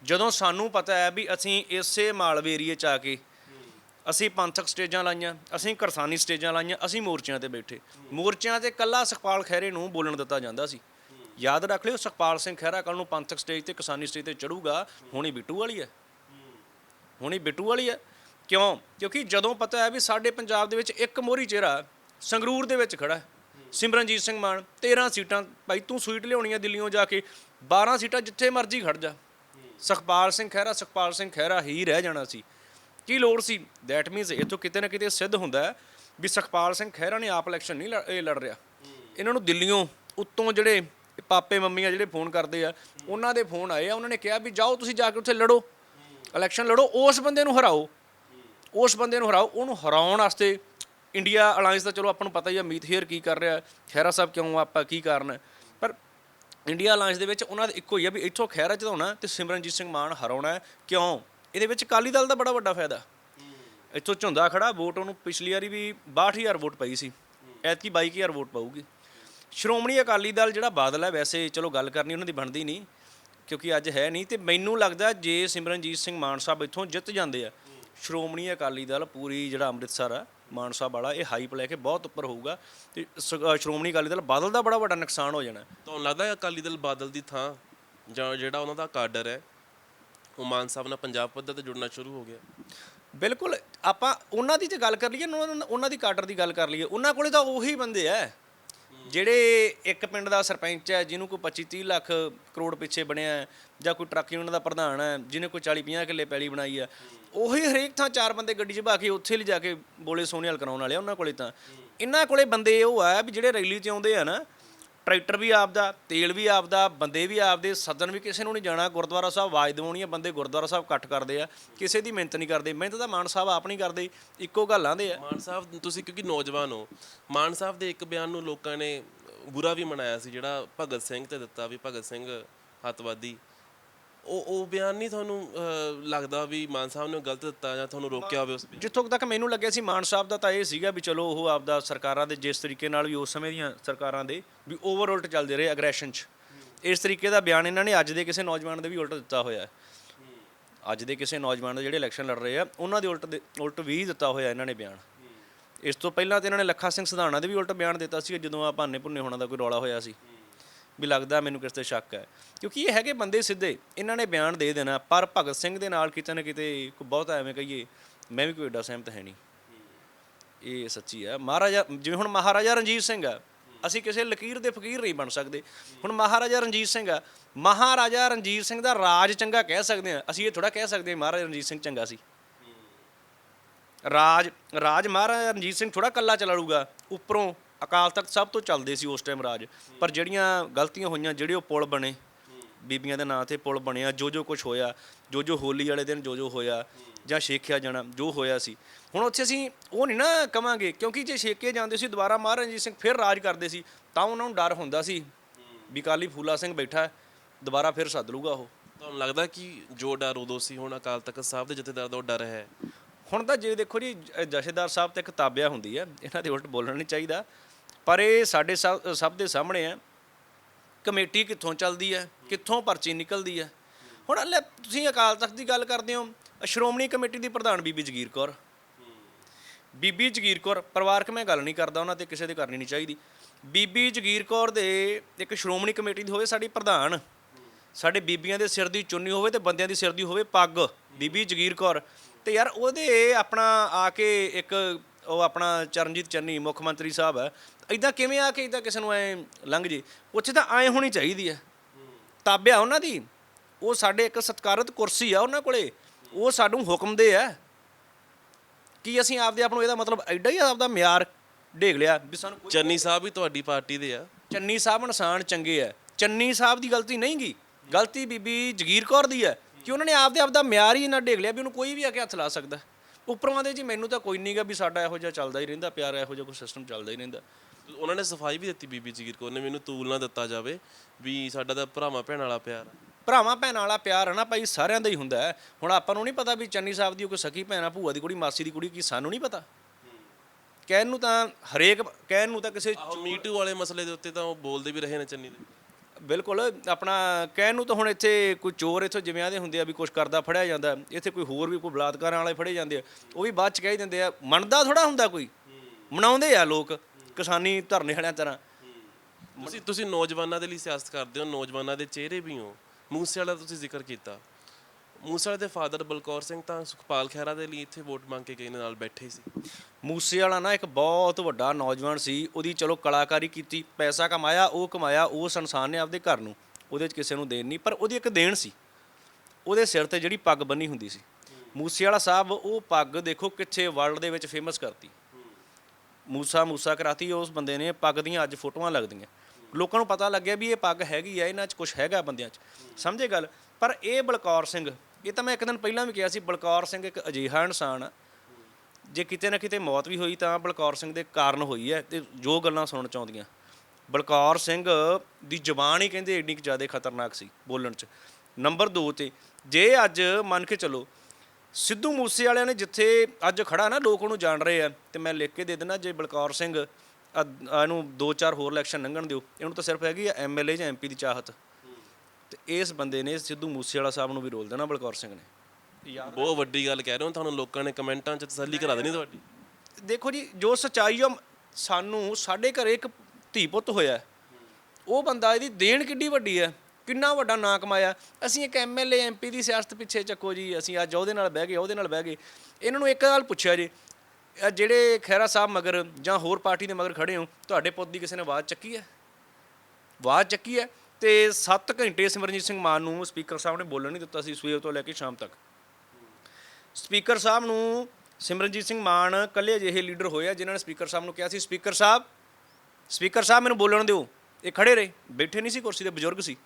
ਜਦੋਂ ਸਾਨੂੰ ਪਤਾ ਹੈ ਵੀ ਅਸੀਂ ਇਸੇ ਮਾਲਵੇ ਏਰੀਏ ਚ ਆ ਕੇ ਅਸੀਂ ਪੰਥਕ ਸਟੇਜਾਂ ਲਾਈਆਂ, ਅਸੀਂ ਕਿਰਸਾਨੀ ਸਟੇਜਾਂ ਲਾਈਆਂ, ਅਸੀਂ ਮੋਰਚਿਆਂ ਤੇ ਬੈਠੇ। ਮੋਰਚਿਆਂ ਤੇ ਕੱਲਾ ਸੁਖਪਾਲ ਖਹਿਰੇ ਨੂੰ ਬੋਲਣ ਦਿੱਤਾ ਜਾਂਦਾ ਸੀ। ਯਾਦ ਰੱਖ ਲਿਓ, ਸੁਖਪਾਲ ਸਿੰਘ ਖਹਿਰਾ ਕੱਲ ਨੂੰ ਪੰਥਕ ਸਟੇਜ ਤੇ ਕਿਸਾਨੀ ਸਟੇਜ ਤੇ ਚੜੂਗਾ, ਹੁਣੀ ਬਿੱਟੂ ਵਾਲੀ ਹੈ। ਹੁਣੀ ਬਿੱਟੂ ਵਾਲੀ ਹੈ। ਕਿਉਂ? ਕਿਉਂਕਿ ਜਦੋਂ ਪਤਾ ਹੈ ਵੀ ਸਾਡੇ ਪੰਜਾਬ ਦੇ ਵਿੱਚ ਇੱਕ ਮੋਹਰੀ ਚਿਹਰਾ ਸੰਗਰੂਰ ਦੇ ਵਿੱਚ ਖੜਾ ਹੈ, ਸਿਮਰਨਜੀਤ ਸਿੰਘ ਮਾਨ 13 ਸੀਟਾਂ, ਭਾਈ ਤੂੰ ਸਵੀਟ ਲਿਆਉਣੀਆਂ ਦਿੱਲੀੋਂ ਜਾ ਕੇ 12 ਸੀਟਾਂ ਜਿੱਥੇ ਮਰਜ਼ੀ ਖੜ ਜਾ। ਸੁਖਪਾਲ ਸਿੰਘ ਖਹਿਰਾ, ਸੁਖਪਾਲ ਸਿੰਘ ਖਹਿਰਾ ਹੀ ਰਹਿ ਜਾਣਾ ਸੀ। ਕੀ ਲੋੜ ਸੀ? ਦੈਟ ਮੀਨਸ ਇਥੋਂ ਕਿਤੇ ਨਾ ਕਿਤੇ ਸਿੱਧ ਹੁੰਦਾ ਹੈ ਵੀ ਸੁਖਪਾਲ ਸਿੰਘ ਖਹਿਰਾ ਨੇ ਆਪ ਇਲੈਕਸ਼ਨ ਨਹੀਂ ਲੜ- ਇਹ ਲੜ ਰਿਹਾ। ਇਹਨਾਂ ਨੂੰ ਦਿੱਲੀੋਂ ਉੱਤੋਂ ਜਿਹੜੇ ਪਾਪੇ ਮੰਮੀਆਂ ਜਿਹੜੇ ਫੋਨ ਕਰਦੇ ਆ, ਉਹਨਾਂ ਦੇ ਫੋਨ ਆਏ ਆ, ਉਹਨਾਂ ਨੇ ਕਿਹਾ ਵੀ ਜਾਓ ਤੁਸੀਂ ਜਾ ਕੇ ਉੱਥੇ ਲੜੋ। ਇਲੈਕਸ਼ਨ ਲੜੋ, ਉਸ ਬੰਦੇ ਨੂੰ ਹਰਾਓ। ਉਸ ਬੰਦੇ ਨੂੰ ਹਰਾਓ, ਉਹਨੂੰ ਹਰਾਉਣ ਵਾਸਤੇ ਇੰਡੀਆ ਅਲਾਈਅੰਸ ਦਾ ਚਲੋ ਆਪਾਂ ਨੂੰ ਪਤਾ ਹੀ ਆ ਮੀਤ ਹੇਅਰ ਕੀ ਕਰ ਰਿਹਾ ਖੈਰਾ ਸਾਹਿਬ ਕਿਉਂ ਆਪਾਂ, ਕੀ ਕਾਰਨ ਹੈ। ਪਰ ਇੰਡੀਆ ਅਲਾਈਅੰਸ ਦੇ ਵਿੱਚ ਉਹਨਾਂ ਦਾ ਇੱਕੋ ਹੀ ਆ ਵੀ ਇੱਥੋਂ ਖੈਰਾ ਜਿਤਾਉਣਾ ਤੇ ਸਿਮਰਨਜੀਤ ਸਿੰਘ ਮਾਨ ਹਰਾਉਣਾ ਕਿਉਂ? ਇਹਦੇ ਵਿੱਚ ਅਕਾਲੀ ਦਲ ਦਾ ਬੜਾ ਵੱਡਾ ਫਾਇਦਾ। ਇੱਥੋਂ ਝੁੰਦਾ ਖੜਾ ਵੋਟ ਉਹਨੂੰ ਪਿਛਲੀ ਵਾਰੀ ਵੀ 62000 ਵੋਟ ਪਈ ਸੀ। ਐਤਕੀ 22000 ਵੋਟ ਪਾਊਗੀ। ਸ਼੍ਰੋਮਣੀ ਅਕਾਲੀ ਦਲ ਜਿਹੜਾ ਬਾਦਲ ਹੈ ਵੈਸੇ ਚਲੋ ਗੱਲ ਕਰਨੀ ਉਹਨਾਂ ਦੀ ਬਣਦੀ ਨਹੀਂ ਕਿਉਂਕਿ ਅੱਜ ਹੈ ਨਹੀਂ ਤੇ ਮੈਨੂੰ ਲੱਗਦਾ ਜੇ ਸਿਮਰਨਜੀਤ ਸਿੰਘ ਮਾਨ ਸਾਹਿਬ ਇੱਥੋਂ ਜਿੱਤ ਜਾਂਦੇ ਆ ਸ਼੍ਰੋਮਣੀ ਅਕਾਲੀ ਦਲ ਪੂਰੀ ਜਿਹੜਾ ਅੰਮ੍ਰਿਤਸਰ ਆ ਮਾਨ ਸਾਹਿਬ ਵਾਲਾ ਇਹ ਹਾਈਪ ਲੈ ਕੇ ਬਹੁਤ ਉੱਪਰ ਹੋਊਗਾ ਤੇ ਸ- ਅ, ਸ਼੍ਰੋਮਣੀ ਅਕਾਲੀ ਦਲ ਬਾਦਲ ਦਾ ਬੜਾ ਵੱਡਾ ਨੁਕਸਾਨ ਹੋ ਜਾਣਾ। ਤੁਹਾਨੂੰ ਲੱਗਦਾ ਹੈ ਅਕਾਲੀ ਦਲ ਬਾਦਲ ਦੀ ਥਾਂ ਜਾਂ ਜਿਹੜਾ ਉਹਨਾਂ ਦਾ ਕਾਡਰ ਹੈ ਉਹ ਮਾਨ ਸਾਹਿਬ ਨਾਲ ਪੰਜਾਬ ਪੱਧਰ ਤੇ ਜੁੜਨਾ ਸ਼ੁਰੂ ਹੋ ਗਿਆ। ਬਿਲਕੁਲ ਆਪਾਂ ਉਹਨਾਂ ਦੀ ਤੇ ਗੱਲ ਕਰ ਲਈਏ ਉਹਨਾਂ ਉਹਨਾਂ ਦੀ ਕਾਟਰ ਦੀ ਗੱਲ ਕਰ ਲਈਏ ਉਹਨਾਂ ਕੋਲੇ ਤਾਂ ਉਹੀ ਬੰਦੇ ਆ ਜਿਹੜੇ ਇੱਕ ਪਿੰਡ ਦਾ ਸਰਪੰਚ ਹੈ ਜਿਹਨੂੰ ਕੋਈ 25 30 ਲੱਖ ਕਰੋੜ ਪਿੱਛੇ ਬਣਿਆ ਹੈ, ਜਾਂ ਕੋਈ ਟਰੱਕ ਯੂਨੀਅਨ ਦਾ ਪ੍ਰਧਾਨ ਹੈ ਜਿਹਨੇ ਕੋਈ 40 50 ਕਿੱਲੇ ਪੈਲੀ ਬਣਾਈ ਆ ਉਹੀ ਹਰੇਕ ਥਾਂ ਚਾਰ ਬੰਦੇ ਗੱਡੀ 'ਚ ਬਾ ਕੇ ਉੱਥੇ ਲਿਜਾ ਕੇ ਬੋਲੇ ਸੋਨੇ ਹਲ ਕਰਾਉਣ ਵਾਲੇ ਆ ਉਹਨਾਂ ਕੋਲੇ ਤਾਂ। ਇਹਨਾਂ ਕੋਲੇ ਬੰਦੇ ਉਹ ਆ ਵੀ ਜਿਹੜੇ ਰੈਲੀ 'ਚ ਆਉਂਦੇ ਆ ਨਾ ਟਰੈਕਟਰ ਵੀ ਆਪਦਾ, ਤੇਲ ਵੀ ਆਪਦਾ, ਬੰਦੇ ਵੀ ਆਪਦੇ ਸੱਦਣ ਵੀ ਕਿਸੇ ਨੂੰ ਨਹੀਂ ਜਾਣਾ। ਗੁਰਦੁਆਰਾ ਸਾਹਿਬ ਆਵਾਜ਼ ਦਿਵਾਉਣੀ ਆ, ਬੰਦੇ ਗੁਰਦੁਆਰਾ ਸਾਹਿਬ ਇਕੱਠ ਕਰਦੇ ਆ। ਕਿਸੇ ਦੀ ਮਿਹਨਤ ਨਹੀਂ ਕਰਦੇ। ਮਿਹਨਤ ਤਾਂ ਮਾਨ ਸਾਹਿਬ ਆਪ ਨਹੀਂ ਕਰਦੇ, ਇੱਕੋ ਗੱਲ ਆਂਦੇ ਆ। ਮਾਨ ਸਾਹਿਬ, ਤੁਸੀਂ ਕਿਉਂਕਿ ਨੌਜਵਾਨ ਹੋ। ਮਾਨ ਸਾਹਿਬ ਦੇ ਇੱਕ ਬਿਆਨ ਨੂੰ ਲੋਕਾਂ ਨੇ ਬੁਰਾ ਵੀ ਮਨਾਇਆ ਸੀ, ਜਿਹੜਾ ਭਗਤ ਸਿੰਘ ਤੇ ਦਿੱਤਾ ਵੀ ਭਗਤ ਸਿੰਘ ਹੱਤਵਾਦੀ। ਉਹ ਉਹ ਬਿਆਨ ਨਹੀਂ ਤੁਹਾਨੂੰ ਅਹ, ਲੱਗਦਾ ਵੀ ਮਾਨ ਸਾਹਿਬ ਨੇ ਗਲਤ ਦਿੱਤਾ ਜਾਂ ਤੁਹਾਨੂੰ ਰੋਕਿਆ ਹੋਵੇ ਉਸ ਜਿੱਥੋਂ ਤੱਕ ਮੈਨੂੰ ਲੱਗਿਆ ਸੀ ਮਾਨ ਸਾਹਿਬ ਦਾ ਤਾਂ ਇਹ ਸੀਗਾ ਵੀ ਚਲੋ ਉਹ ਆਪਦਾ ਸਰਕਾਰਾਂ ਦੇ ਜਿਸ ਤਰੀਕੇ ਨਾਲ ਵੀ ਉਸ ਸਮੇਂ ਦੀਆਂ ਸਰਕਾਰਾਂ ਦੇ ਵੀ ਓਵਰ ਉਲਟ ਚੱਲਦੇ ਰਹੇ ਅਗਰੈਸ਼ਨ 'ਚ। ਇਸ ਤਰੀਕੇ ਦਾ ਬਿਆਨ ਇਹਨਾਂ ਨੇ ਅੱਜ ਦੇ ਕਿਸੇ ਨੌਜਵਾਨ ਦੇ ਵੀ ਉਲਟ ਦਿੱਤਾ ਹੋਇਆ ਹੈ। ਅੱਜ ਦੇ ਕਿਸੇ ਨੌਜਵਾਨ ਦੇ ਜਿਹੜੇ ਇਲੈਕਸ਼ਨ ਲੜ ਰਹੇ ਆ ਉਹਨਾਂ ਦੇ ਉਲਟ ਦੇ ਉਲਟ ਵੀ ਦਿੱਤਾ ਹੋਇਆ ਇਹਨਾਂ ਨੇ ਬਿਆਨ। ਇਸ ਤੋਂ ਪਹਿਲਾਂ ਤੇ ਇਹਨਾਂ ਨੇ ਲੱਖਾ ਸਿੰਘ ਸਿਧਾਣਾ ਦੇ ਵੀ ਉਲਟ ਬਿਆਨ ਦਿੱਤਾ ਸੀ ਜਦੋਂ ਆ ਭਾਨੇ ਭੁੰਨੇ ਹੋਣਾ ਦਾ ਕੋਈ ਰੌਲਾ ਹੋਇਆ ਸੀ। ਵੀ ਲੱਗਦਾ ਮੈਨੂੰ ਕਿਸੇ ਤੇ ਸ਼ੱਕ ਹੈ। ਕਿਉਂਕਿ ਇਹ ਹੈਗੇ ਬੰਦੇ ਸਿੱਧੇ, ਇਹਨਾਂ ਨੇ ਬਿਆਨ ਦੇ ਦੇਣਾ, ਪਰ ਭਗਤ ਸਿੰਘ ਦੇ ਨਾਲ ਕਿਤੇ ਨਾ ਕਿਤੇ ਕੋਈ ਬਹੁਤਾ ਐਵੇਂ ਕਹੀਏ, ਮੈਂ ਵੀ ਕੋਈ ਏਡਾ ਸਹਿਮਤ ਹੈ ਨਹੀਂ। ਇਹ ਸੱਚੀ ਹੈ। ਮਹਾਰਾਜਾ, ਜਿਵੇਂ ਹੁਣ ਮਹਾਰਾਜਾ ਰਣਜੀਤ ਸਿੰਘ ਆ ਅਸੀਂ ਕਿਸੇ ਲਕੀਰ ਦੇ ਫਕੀਰ ਨਹੀਂ ਬਣ ਸਕਦੇ। ਹੁਣ ਮਹਾਰਾਜਾ ਰਣਜੀਤ ਸਿੰਘ ਆ ਮਹਾਰਾਜਾ ਰਣਜੀਤ ਸਿੰਘ ਦਾ ਰਾਜ ਚੰਗਾ ਕਹਿ ਸਕਦੇ ਆ ਅਸੀਂ ਇਹ ਥੋੜਾ ਕਹਿ ਸਕਦੇ ਹਾਂ, ਮਹਾਰਾਜਾ ਰਣਜੀਤ ਸਿੰਘ ਚੰਗਾ ਸੀ। ਰਾਜ ਰਾਜ ਮਹਾਰਾਜਾ ਰਣਜੀਤ ਸਿੰਘ ਥੋੜਾ ਕੱਲਾ ਚਲਾ ਲੂਗਾ ਉੱਪਰੋਂ ਅਕਾਲ ਤਖਤ ਸਭ ਤੋਂ ਚੱਲਦੇ ਸੀ ਉਸ ਟਾਈਮ ਰਾਜ। ਪਰ ਜਿਹੜੀਆਂ ਗਲਤੀਆਂ ਹੋਈਆਂ ਜਿਹੜੇ ਉਹ ਪੁਲ ਬਣੇ। ਬੀਬੀਆਂ ਦੇ ਨਾਂ ਤੇ ਪੁਲ ਬਣਿਆ ਜੋ ਜੋ ਕੁਝ ਹੋਇਆ ਜੋ ਜੋ ਹੋਲੀ ਵਾਲੇ ਦਿਨ ਜੋ ਜੋ ਹੋਇਆ ਜਾਂ ਛੇਕਿਆ ਜਾਣਾ ਜੋ ਹੋਇਆ ਸੀ। ਹੁਣ ਉੱਥੇ ਅਸੀਂ ਉਹ ਨਹੀਂ ਨਾ ਕਵਾਂਗੇ ਕਿਉਂਕਿ ਜੇ ਛੇਕੇ ਜਾਂਦੇ ਸੀ ਦੁਬਾਰਾ ਮਹਾਰਾਜਾ ਰਣਜੀਤ ਸਿੰਘ ਫਿਰ ਰਾਜ ਕਰਦੇ ਸੀ ਤਾਂ ਉਹਨਾਂ ਨੂੰ ਡਰ ਹੁੰਦਾ ਸੀ ਵੀ ਕਾਲੀ ਫੂਲਾ ਸਿੰਘ ਬੈਠਾ ਦੁਬਾਰਾ ਫਿਰ ਸੱਦ ਲੂਗਾ ਉਹ। ਤੁਹਾਨੂੰ ਲੱਗਦਾ ਕਿ ਜੋ ਡਰ ਉਦੋਂ ਸੀ ਹੁਣ ਅਕਾਲ ਤਖਤ ਸਾਹਿਬ ਦੇ ਜਥੇਦਾਰ ਦਾ ਉਹ ਡਰ ਹੈ? ਹੁਣ ਤਾਂ ਜੇ ਦੇਖੋ ਜੀ ਜਥੇਦਾਰ ਸਾਹਿਬ ਤੇ ਇੱਕ ਤਾਬਿਆ ਹੁੰਦੀ ਹੈ ਇਹਨਾਂ ਦੇ ਉਲਟ ਬੋਲਣਾ ਨਹੀਂ ਚਾਹੀਦਾ। ਪਰ ਇਹ ਸਾਡੇ ਸਭ ਸਭ ਦੇ ਸਾਹਮਣੇ ਹੈ। ਕਮੇਟੀ ਕਿੱਥੋਂ ਚੱਲਦੀ ਹੈ, ਕਿੱਥੋਂ ਪਰਚੀ ਨਿਕਲਦੀ ਹੈ। ਹੁਣ ਲੈ ਤੁਸੀਂ ਅਕਾਲ ਤਖਤ ਦੀ ਗੱਲ ਕਰਦੇ ਹੋ ਸ਼੍ਰੋਮਣੀ ਕਮੇਟੀ ਦੀ ਪ੍ਰਧਾਨ ਬੀਬੀ ਜਗੀਰ ਕੌਰ। ਬੀਬੀ ਜਗੀਰ ਕੌਰ, ਪਰਿਵਾਰਕ ਮੈਂ ਗੱਲ ਨਹੀਂ ਕਰਦਾ ਉਹਨਾਂ ਤੇ, ਕਿਸੇ ਦੇ ਕਰਨੀ ਨਹੀਂ ਚਾਹੀਦੀ। ਬੀਬੀ ਜਗੀਰ ਕੌਰ ਦੇ ਇੱਕ ਸ਼੍ਰੋਮਣੀ ਕਮੇਟੀ ਦੀ ਹੋਵੇ ਸਾਡੀ ਪ੍ਰਧਾਨ, ਸਾਡੇ ਬੀਬੀਆਂ ਦੇ ਸਿਰ ਦੀ ਚੁੰਨੀ ਹੋਵੇ ਤੇ ਬੰਦਿਆਂ ਦੀ ਸਿਰ ਦੀ ਹੋਵੇ ਪੱਗ, ਬੀਬੀ ਜਗੀਰ ਕੌਰ। ਤੇ ਯਾਰ ਉਹਦੇ ਆਪਣਾ ਆ ਕੇ ਇੱਕ, ਉਹ ਆਪਣਾ ਚਰਨਜੀਤ ਚੰਨੀ ਮੁੱਖ ਮੰਤਰੀ ਸਾਹਿਬ ਹੈ ਇਦਾਂ ਕਿਵੇਂ ਆ ਕੇ ਇਦਾਂ ਕਿਸੇ ਨੂੰ ਐ ਲੰਘ ਜੇ? ਉੱਥੇ ਤਾਂ ਐ ਹੋਣੀ ਚਾਹੀਦੀ ਹੈ। ਤਾਬਿਆ ਉਹਨਾਂ ਦੀ। ਉਹ ਸਾਡੇ ਇੱਕ ਸਤਕਾਰਤ ਕੁਰਸੀ ਆ ਉਹਨਾਂ ਕੋਲੇ। ਉਹ ਸਾਨੂੰ ਹੁਕਮ ਦੇ ਆ ਕਿ ਅਸੀਂ ਆਪਦੇ ਆਪ ਨੂੰ ਇਹਦਾ ਮਤਲਬ ਐਡਾ ਹੀ ਆਪਦਾ ਮਿਆਰ ਢੇਗ ਲਿਆ ਵੀ ਸਾਨੂੰ ਕੋਈ ਚੰਨੀ ਸਾਹਿਬ ਵੀ ਤੁਹਾਡੀ ਪਾਰਟੀ ਦੇ ਆ। ਚੰਨੀ ਸਾਹਿਬ ਇਨਸਾਨ ਚੰਗੇ ਆ। ਚੰਨੀ ਸਾਹਿਬ ਦੀ ਗਲਤੀ ਨਹੀਂ ਗੀ। ਗਲਤੀ ਬੀਬੀ ਜਗੀਰ ਕੌਰ ਦੀ ਹੈ ਕਿ ਉਹਨਾਂ ਨੇ ਆਪਦੇ ਆਪ ਦਾ ਮਿਆਰ ਹੀ ਇੰਨਾ ਢੇਗ ਲਿਆ ਵੀ ਉਹਨੂੰ ਕੋਈ ਵੀ ਆ ਕੇ ਹੱਥ ਲਾ ਸਕਦਾ। ਉੱਪਰੋਂ ਆਂਦੇ ਜੀ ਮੈਨੂੰ ਤਾਂ ਕੋਈ ਨਹੀਂਗਾ ਵੀ ਸਾਡਾ ਇਹੋ ਜਿਹਾ ਚੱਲਦਾ ਹੀ ਰਹਿੰਦਾ ਪਿਆਰ ਇਹੋ ਜਿਹਾ ਕੋਈ ਸਿਸਟਮ ਚੱਲਦਾ ਹੀ ਰਹਿੰਦਾ। ਉਹਨਾਂ ਨੇ ਸਫ਼ਾਈ ਵੀ ਦਿੱਤੀ ਬੀਬੀ ਜਗੀਰ ਕੌਰ ਨੇ ਮੈਨੂੰ ਤੂਲ ਨਾ ਦਿੱਤਾ ਜਾਵੇ ਵੀ ਸਾਡਾ ਤਾਂ ਭਰਾਵਾਂ ਭੈਣ ਵਾਲਾ ਪਿਆਰ ਆ। ਭਰਾਵਾਂ ਭੈਣਾਂ ਵਾਲਾ ਪਿਆਰ ਹੈ ਨਾ ਭਾਈ ਸਾਰਿਆਂ ਦਾ ਹੀ ਹੁੰਦਾ ਹੈ। ਹੁਣ ਆਪਾਂ ਨੂੰ ਨਹੀਂ ਪਤਾ ਵੀ ਚੰਨੀ ਸਾਹਿਬ ਦੀ ਕੋਈ ਸਕੀ ਭੈਣ ਭੂਆ ਦੀ ਕੁੜੀ ਮਾਸੀ ਦੀ ਕੁੜੀ ਕੀ ਸਾਨੂੰ ਨਹੀਂ ਪਤਾ। ਕਹਿਣ ਨੂੰ ਤਾਂ ਹਰੇਕ ਕਹਿਣ ਨੂੰ ਤਾਂ ਕਿਸੇ ਆਹੋ ਮੀਟੂ ਵਾਲੇ ਮਸਲੇ ਦੇ ਉੱਤੇ ਤਾਂ ਉਹ ਬੋਲਦੇ ਵੀ ਰਹੇ ਨੇ ਚੰਨੀ ਦੇ। ਬਿਲਕੁਲ ਆਪਣਾ ਕਹਿਣ ਨੂੰ ਤਾਂ ਹੁਣ ਇੱਥੇ ਕੋਈ ਚੋਰ ਇੱਥੋਂ ਜਿਵੇਂ ਆਦੇ ਹੁੰਦੇ ਆ ਵੀ ਕੁਝ ਕਰਦਾ ਫੜਿਆ ਜਾਂਦਾ ਇੱਥੇ ਕੋਈ ਹੋਰ ਵੀ ਕੋਈ ਬਲਾਤਕਾਰਾਂ ਵਾਲੇ ਫੜੇ ਜਾਂਦੇ ਆ ਉਹ ਵੀ ਬਾਅਦ ਚ ਕਹਿ ਦਿੰਦੇ ਆ ਮੰਨਦਾ ਥੋੜਾ ਹੁੰਦਾ ਕੋਈ। ਮਨਾਉਂਦੇ ਆ ਲੋਕ। ਕਿਸਾਨੀ ਧਰਨੇ ਵਾਲਿਆਂ ਤਰ੍ਹਾਂ। ਤੁਸੀਂ ਤੁਸੀਂ ਨੌਜਵਾਨਾਂ ਦੇ ਲਈ ਸਿਆਸਤ ਕਰਦੇ ਹੋ ਨੌਜਵਾਨਾਂ ਦੇ ਚਿਹਰੇ ਵੀ ਹੋ। ਮੂਸੇ ਵਾਲਾ ਤੁਸੀਂ ਜ਼ਿਕਰ ਕੀਤਾ। ਮੂਸੇ ਵਾਲੇ ਦੇ ਫਾਦਰ ਬਲਕੌਰ ਸਿੰਘ ਤਾਂ ਸੁਖਪਾਲ ਖਹਿਰਾ ਦੇ ਲਈ ਇੱਥੇ ਵੋਟ ਮੰਗ ਕੇ ਗਏ ਨਾਲ ਬੈਠੇ ਸੀ। ਮੂਸੇ ਵਾਲਾ ਨਾ ਇੱਕ ਬਹੁਤ ਵੱਡਾ ਨੌਜਵਾਨ ਸੀ ਉਹਦੀ ਚਲੋ ਕਲਾਕਾਰੀ ਕੀਤੀ ਪੈਸਾ ਕਮਾਇਆ ਉਹ ਕਮਾਇਆ ਉਸ ਇਨਸਾਨ ਨੇ ਆਪਦੇ ਘਰ ਨੂੰ। ਉਹਦੇ 'ਚ ਕਿਸੇ ਨੂੰ ਦੇਣ ਨਹੀਂ ਪਰ ਉਹਦੀ ਇੱਕ ਦੇਣ ਸੀ। ਉਹਦੇ ਸਿਰ ਤੇ ਜਿਹੜੀ ਪੱਗ ਬੰਨੀ ਹੁੰਦੀ ਸੀ। ਮੂਸੇ ਵਾਲਾ ਸਾਹਿਬ ਉਹ ਪੱਗ ਦੇਖੋ ਕਿੱਥੇ ਵਰਲਡ ਦੇ ਵਿੱਚ ਫੇਮਸ ਕਰਤੀ। ਮੂਸਾ ਮੂਸਾ ਕਰਾਤੀ, ਉਸ ਬੰਦੇ ਨੇ ਪੱਗ ਦੀਆਂ ਅੱਜ ਫੋਟੋਆਂ ਲੱਗਦੀਆਂ। ਲੋਕਾਂ ਨੂੰ ਪਤਾ ਲੱਗਿਆ ਵੀ ਇਹ ਪੱਗ ਹੈਗੀ ਆ, ਇਹਨਾਂ 'ਚ ਕੁਝ ਹੈਗਾ ਬੰਦਿਆਂ 'ਚ। ਸਮਝੇ ਗੱਲ? ਪਰ ਇਹ ਬਲਕੌਰ ਸਿੰਘ, ਇਹ ਤਾਂ ਮੈਂ ਇੱਕ ਦਿਨ ਪਹਿਲਾਂ ਵੀ ਕਿਹਾ ਸੀ, ਬਲਕੌਰ ਸਿੰਘ ਇੱਕ ਅਜੀਹਾ ਇਨਸਾਨ ਆ। ਜੇ ਕਿਤੇ ਨਾ ਕਿਤੇ ਮੌਤ ਵੀ ਹੋਈ ਤਾਂ ਬਲਕੌਰ ਸਿੰਘ ਦੇ ਕਾਰਨ ਹੋਈ ਹੈ ਤੇ ਜੋ ਗੱਲਾਂ ਸੁਣਨ ਚਾਹੁੰਦੀਆਂ। ਬਲਕੌਰ ਸਿੰਘ ਦੀ ਜ਼ੁਬਾਨ ਹੀ ਕਹਿੰਦੇ ਇੰਨੀ ਕੁ ਜ਼ਿਆਦਾ ਖਤਰਨਾਕ ਸੀ ਬੋਲਣ 'ਚ। ਨੰਬਰ 2 ਤੇ, ਜੇ ਅੱਜ ਮੰਨ ਕੇ ਚੱਲੋ ਸਿੱਧੂ ਮੂਸੇ ਵਾਲਿਆਂ ਨੇ ਜਿੱਥੇ ਅੱਜ ਖੜਾ ਨਾ ਲੋਕ ਉਹਨੂੰ ਜਾਣ ਰਹੇ ਆ। ਤੇ ਮੈਂ ਲਿਖ ਕੇ ਦੇ ਦਿੰਦਾ ਜੇ ਬਲਕੌਰ ਸਿੰਘ ਇਹਨੂੰ 2-4 ਹੋਰ ਇਲੈਕਸ਼ਨ ਲੰਘਣ ਦਿਓ। ਇਹਨੂੰ ਤਾਂ ਸਿਰਫ ਹੈਗੀ ਆ ਐਮਐਲਏ ਜਾਂ ਐਮਪੀ ਦੀ ਚਾਹਤ। ਤੇ ਇਸ ਬੰਦੇ ਨੇ ਸਿੱਧੂ ਮੂਸੇ ਵਾਲਾ ਸਾਹਿਬ ਨੂੰ ਵੀ ਰੋਲ ਦੇਣਾ ਬਲਕੌਰ ਸਿੰਘ ਨੇ। ਯਾਰ ਬਹੁਤ ਵੱਡੀ ਗੱਲ ਕਹਿ ਰਹੇ ਹੋ ਤੁਹਾਨੂੰ ਲੋਕਾਂ ਨੇ ਕਮੈਂਟਾਂ 'ਚ ਤਸੱਲੀ ਕਰਾ ਦੇਣੀ ਤੁਹਾਡੀ। ਦੇਖੋ ਜੀ ਜੋ ਸਚਾਈ ਆ ਸਾਨੂੰ ਸਾਡੇ ਘਰੇ ਇੱਕ ਧੀ ਪੁੱਤ ਹੋਇਆ। ਉਹ ਬੰਦਾ ਇਹਦੀ ਦੇਣ ਕਿੱਡੀ ਵੱਡੀ ਹੈ ਕਿੰਨਾ ਵੱਡਾ ਨਾਂ ਕਮਾਇਆ। ਅਸੀਂ ਇੱਕ ਐਮਐਲਏ ਐਮਪੀ ਦੀ ਸਿਆਸਤ ਪਿੱਛੇ ਚੱਕੋ ਜੀ, ਅਸੀਂ ਅੱਜ ਉਹਦੇ ਨਾਲ ਬਹਿ ਗਏ, ਉਹਦੇ ਨਾਲ ਬਹਿ ਗਏ। ਇਹਨਾਂ ਨੂੰ ਇੱਕ ਗੱਲ ਪੁੱਛਿਆ ਜੀ ਜਿਹੜੇ ਖੈਰਾ ਸਾਹਿਬ ਮਗਰ ਜਾਂ ਹੋਰ ਪਾਰਟੀ ਦੇ ਮਗਰ ਖੜੇ ਹੋ, ਤੁਹਾਡੇ ਪੁੱਤ ਦੀ ਕਿਸੇ ਨੇ ਆਵਾਜ਼ ਚੱਕੀ ਹੈ? ਆਵਾਜ਼ ਚੱਕੀ ਹੈ? ਤੇ 7 ਘੰਟੇ ਸਿਮਰਨਜੀਤ ਸਿੰਘ ਮਾਨ ਨੂੰ ਸਪੀਕਰ ਸਾਹਿਬ ਨੇ ਬੋਲਣ ਨਹੀਂ ਦਿੱਤਾ ਸੀ ਸਵੇਰ ਤੋਂ ਲੈ ਕੇ ਸ਼ਾਮ ਤੱਕ। ਸਪੀਕਰ ਸਾਹਿਬ ਨੂੰ ਸਿਮਰਨਜੀਤ ਸਿੰਘ ਮਾਨ ਇਕੱਲੇ ਅਜਿਹੇ ਲੀਡਰ ਹੋਏ ਆ ਜਿਨ੍ਹਾਂ ਨੇ ਸਪੀਕਰ ਸਾਹਿਬ ਨੂੰ ਕਿਹਾ ਸੀ, ਸਪੀਕਰ ਸਾਹਿਬ ਸਪੀਕਰ ਸਾਹਿਬ ਮੈਨੂੰ ਬੋਲਣ ਦਿਓ। ਇਹ ਖੜੇ ਰਹੇ, ਬੈਠੇ ਨਹੀਂ ਸੀ ਕੁਰਸੀ ਤੇ, ਬਜ਼ੁਰਗ ਸੀ।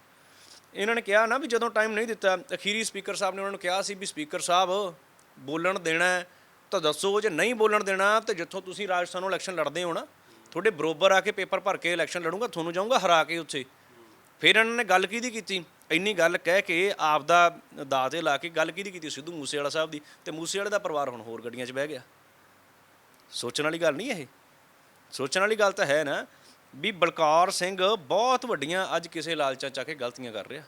ਇਹਨਾਂ ਨੇ ਕਿਹਾ ਨਾ ਵੀ ਜਦੋਂ ਟਾਈਮ ਨਹੀਂ ਦਿੱਤਾ, ਅਖੀਰੀ ਸਪੀਕਰ ਸਾਹਿਬ ਨੇ ਉਹਨਾਂ ਨੂੰ ਕਿਹਾ ਸੀ ਵੀ ਸਪੀਕਰ ਸਾਹਿਬ, ਬੋਲਣ ਦੇਣਾ ਤਾਂ ਦੱਸੋ ਜੇ ਨਹੀਂ ਬੋਲਣ ਦੇਣਾ, ਤੇ ਜਿੱਥੋਂ ਤੁਸੀਂ ਰਾਜਸਥਾਨ ਨੂੰ ਇਲੈਕਸ਼ਨ ਲੜਦੇ ਹੋ ਨਾ, ਤੁਹਾਡੇ ਬਰੋਬਰ ਆ ਕੇ ਪੇਪਰ ਭਰ ਕੇ ਇਲੈਕਸ਼ਨ ਲੜੂੰਗਾ, ਤੁਹਾਨੂੰ ਜਾਊਂਗਾ ਹਰਾ ਕੇ ਉੱਥੇ। ਫਿਰ ਇਹਨਾਂ ਨੇ ਗੱਲ ਕਿਹਦੀ ਕੀਤੀ? ਇੰਨੀ ਗੱਲ ਕਹਿ ਕੇ ਆਪ ਦਾ ਦਾਅ ਲਾ ਕੇ ਗੱਲ ਕਿਹਦੀ ਕੀਤੀ? ਸਿੱਧੂ ਮੂਸੇਵਾਲਾ ਸਾਹਿਬ ਦੀ। ਤੇ ਮੂਸੇਵਾਲੇ ਦਾ ਪਰਿਵਾਰ ਹੁਣ ਹੋਰ ਗੱਡੀਆਂ 'ਚ ਬਹਿ ਗਿਆ। ਸੋਚਣ ਵਾਲੀ ਗੱਲ ਨਹੀਂ ਇਹ? ਸੋਚਣ ਵਾਲੀ ਗੱਲ ਤਾਂ ਹੈ ਨਾ ਵੀ ਬਲਕਾਰ ਸਿੰਘ ਬਹੁਤ ਵੱਡੀਆਂ ਅੱਜ ਕਿਸੇ ਲਾਲਚਾਂ ਚ ਆ ਕੇ ਗਲਤੀਆਂ ਕਰ ਰਿਹਾ।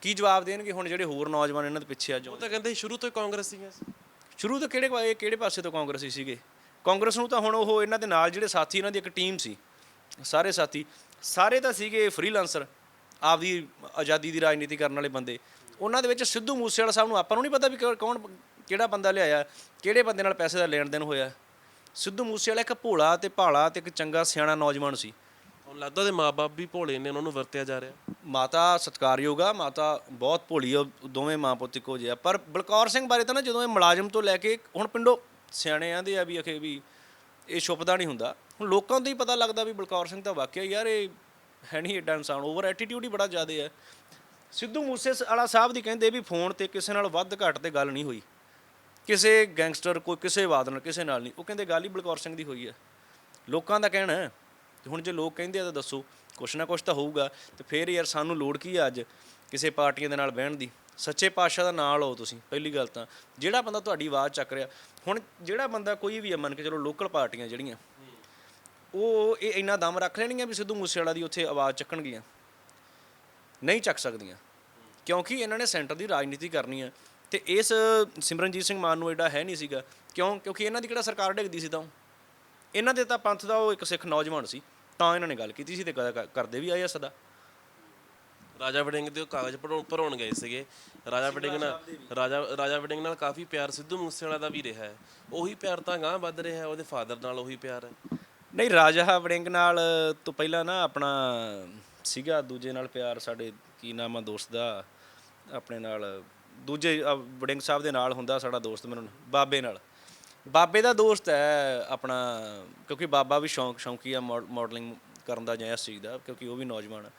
ਕੀ ਜਵਾਬ ਦੇਣਗੇ ਹੁਣ ਜਿਹੜੇ ਹੋਰ ਨੌਜਵਾਨ ਇਹਨਾਂ ਦੇ ਪਿੱਛੇ ਅੱਜ ਉਹ ਤਾਂ ਕਹਿੰਦੇ ਸੀ ਸ਼ੁਰੂ ਤੋਂ ਹੀ ਕਾਂਗਰਸੀਆਂ ਸੀ। ਸ਼ੁਰੂ ਤੋਂ ਕਿਹੜੇ ਪਾ- ਕਿਹੜੇ ਪਾਸੇ ਤੋਂ ਕਾਂਗਰਸੀ ਸੀਗੇ? ਕਾਂਗਰਸ ਨੂੰ ਤਾਂ ਹੁਣ ਉਹ ਇਹਨਾਂ ਦੇ ਨਾਲ ਜਿਹੜੇ ਸਾਥੀ ਇਹਨਾਂ ਦੀ ਇੱਕ ਟੀਮ ਸੀ। ਸਾਰੇ ਸਾਥੀ। ਸਾਰੇ ਤਾਂ ਸੀਗੇ ਫ੍ਰੀਲਾਂਸਰ ਆਪਦੀ ਆਜ਼ਾਦੀ ਦੀ ਰਾਜਨੀਤੀ ਕਰਨ ਵਾਲੇ ਬੰਦੇ। ਉਹਨਾਂ ਦੇ ਵਿੱਚ ਸਿੱਧੂ ਮੂਸੇਵਾਲਾ ਸਾਹਿਬ ਨੂੰ ਆਪਾਂ ਨੂੰ ਨਹੀਂ ਪਤਾ ਵੀ ਕੌਣ- ਕੌਣ ਕਿਹੜਾ ਬੰਦਾ ਲਿਆਇਆ ਕਿਹੜੇ ਬੰਦੇ ਨਾਲ ਪੈਸੇ ਦਾ ਲੈਣ ਦੇਣ ਹੋਇਆ। ਸਿੱਧੂ ਮੂਸੇਵਾਲਾ ਇੱਕ ਭੋਲਾ ਤੇ ਭਾਲਾ ਤੇ ਇੱਕ ਚੰਗਾ ਸਿਆਣਾ ਨੌਜਵਾਨ ਸੀ। ਹੁਣ ਲੱਗਦਾ ਉਹਦੇ ਮਾਪੇ ਵੀ ਭੋਲੇ ਨੇ, ਉਹਨਾਂ ਨੂੰ ਵਰਤਿਆ ਜਾ ਰਿਹਾ? ਮਾਤਾ ਸਤਕਾਰਯੋਗ ਆ, ਮਾਤਾ ਬਹੁਤ ਭੋਲੀ ਆ, ਉਹ ਦੋਵੇਂ ਮਾਂ ਪੁੱਤ ਇੱਕੋ ਜਿਹੇ ਆ। ਪਰ ਬਲਕੌਰ ਸਿੰਘ ਬਾਰੇ ਤਾਂ ਨਾ ਜਦੋਂ ਇਹ ਮੁਲਾਜ਼ਮ ਤੋਂ ਲੈ ਕੇ, ਹੁਣ ਪਿੰਡੋਂ ਸਿਆਣੇ ਆਂਦੇ ਆ ਵੀ ਅਖੇ ਵੀ ਇਹ ਛੁਪਦਾ ਨਹੀਂ ਹੁੰਦਾ। ਹੁਣ ਲੋਕਾਂ ਤੋਂ ਹੀ ਪਤਾ ਲੱਗਦਾ ਵੀ ਬਲਕੌਰ ਸਿੰਘ ਤਾਂ ਵਾਕਿਆ ਯਾਰ ਇਹ ਹੈ ਨਹੀਂ ਏਡਾ ਇਨਸਾਨ ਓਵਰ ਐਟੀਟਿਊਡ ਹੀ ਬੜਾ ਜ਼ਿਆਦਾ ਹੈ। ਸਿੱਧੂ ਮੂਸੇ ਵਾਲਾ ਸਾਹਿਬ ਦੀ ਕਹਿੰਦੇ ਵੀ ਫੋਨ ਤੇ ਕਿਸੇ ਨਾਲ ਵੱਧ ਘੱਟ ਤੇ ਗੱਲ ਨਹੀਂ ਹੋਈ। ਕਿਸੇ ਗੈਂਗਸਟਰ ਕੋਈ, ਕਿਸੇ ਵਾਦ ਨਾਲ, ਕਿਸੇ ਨਾਲ ਨਹੀਂ। ਉਹ ਕਹਿੰਦੇ ਗੱਲ ਹੀ ਬਲਕੌਰ ਸਿੰਘ ਦੀ ਹੋਈ ਹੈ। ਲੋਕਾਂ ਦਾ ਕਹਿਣਾ ਹੈ। ਤੇ ਹੁਣ ਜੇ ਲੋਕ ਕਹਿੰਦੇ ਆ ਤਾਂ ਦੱਸੋ, ਕੁਛ ਨਾ ਕੁਛ ਤਾਂ ਹੋਊਗਾ। ਤੇ ਫਿਰ ਯਾਰ ਸਾਨੂੰ ਲੋੜ ਕੀ ਆ ਅੱਜ ਕਿਸੇ ਪਾਰਟੀਆਂ ਦੇ ਨਾਲ ਬਹਿਣ ਦੀ? ਸੱਚੇ ਪਾਤਸ਼ਾਹ ਦਾ ਨਾਂ ਲਓ ਤੁਸੀਂ, ਪਹਿਲੀ ਗੱਲ ਤਾਂ। ਜਿਹੜਾ ਬੰਦਾ ਤੁਹਾਡੀ ਆਵਾਜ਼ ਚੱਕ ਰਿਹਾ, ਹੁਣ ਜਿਹੜਾ ਬੰਦਾ ਕੋਈ ਵੀ ਆ, ਮੰਨ ਕੇ ਚਲੋ ਲੋਕਲ ਪਾਰਟੀਆਂ ਜਿਹੜੀਆਂ, ਉਹ ਇਹ ਇੰਨਾ ਦਮ ਰੱਖ ਲੈਣਗੀਆਂ ਵੀ ਸਿੱਧੂ ਮੂਸੇਵਾਲਾ ਦੀ ਉੱਥੇ ਆਵਾਜ਼ ਚੱਕਣਗੀਆਂ। ਨਹੀਂ ਚੱਕ ਸਕਦੀਆਂ। ਕਿਉਂਕਿ ਇਹਨਾਂ ਨੇ ਸੈਂਟਰ ਦੀ ਰਾਜਨੀਤੀ ਕਰਨੀ ਹੈ ਤੇ ਇਸ ਸਿਮਰਨਜੀਤ ਸਿੰਘ ਮਾਨ ਨੂੰ ਐਡਾ ਹੈ ਨਹੀਂ ਸੀਗਾ। ਕਿਉਂ? ਕਿਉਂਕਿ ਇਹਨਾਂ ਦੀ ਕਿਹੜਾ ਸਰਕਾਰ ਡਿੱਗਦੀ ਸੀ ਤਾਂ ਉਹ। ਇਹਨਾਂ ਦੇ ਤਾਂ ਪੰਥ ਦਾ ਉਹ ਇੱਕ ਸਿੱਖ ਨੌਜਵਾਨ ਸੀ। ਤਾਂ ਇਹਨਾਂ ਨੇ ਗੱਲ ਕੀਤੀ ਸੀ ਤੇ ਕ- ਕਰਦੇ ਵੀ ਆਏ ਆ ਸਦਾ। ਰਾਜਾ ਵੜਿੰਗ ਦੇ ਉਹ ਕਾਗਜ਼ ਭਰਾਉਣ ਭਰਾਉਣ ਗਏ ਸੀਗੇ। ਰਾਜਾ ਵੜਿੰਗ ਨਾਲ ਰਾਜਾ ਰਾਜਾ ਵੜਿੰਗ ਨਾਲ ਕਾਫੀ ਪਿਆਰ ਸਿੱਧੂ ਮੂਸੇਵਾਲਾ ਦਾ ਵੀ ਰਿਹਾ ਹੈ। ਉਹੀ ਪਿਆਰ ਤਾਂ ਗਾਂ ਵੱਧ ਰਿਹਾ ਹੈ ਉਹਦੇ ਫਾਦਰ ਨਾਲ ਉਹੀ ਪਿਆਰ ਹੈ। ਨਹੀਂ ਰਾਜਾ ਵੜਿੰਗ ਨਾਲ ਤੋਂ ਪਹਿਲਾਂ ਨਾ ਆਪਣਾ ਸੀਗਾ ਦੂਜੇ ਨਾਲ ਪਿਆਰ ਸਾਡੇ ਕੀ ਨਾਮ ਆ ਦੋਸਤ ਦਾ ਆਪਣੇ ਨਾਲ। ਦੂਜੇ ਅ, ਵੜਿੰਗ ਸਾਹਿਬ ਦੇ ਨਾਲ ਹੁੰਦਾ ਸਾਡਾ ਦੋਸਤ ਮੈਨੂੰ ਬਾਬੇ ਨਾਲ। ਬਾਬੇ ਦਾ ਦੋਸਤ ਹੈ ਆਪਣਾ, ਕਿਉਂਕਿ ਬਾਬਾ ਵੀ ਸ਼ੌਂਕ ਸ਼ੌਂਕੀ ਆ ਮਾਡਲਿੰਗ ਕਰਨ ਦਾ ਜਾਂ ਇਸ ਚੀਜ਼ ਦਾ, ਕਿਉਂਕਿ ਉਹ ਵੀ ਨੌਜਵਾਨ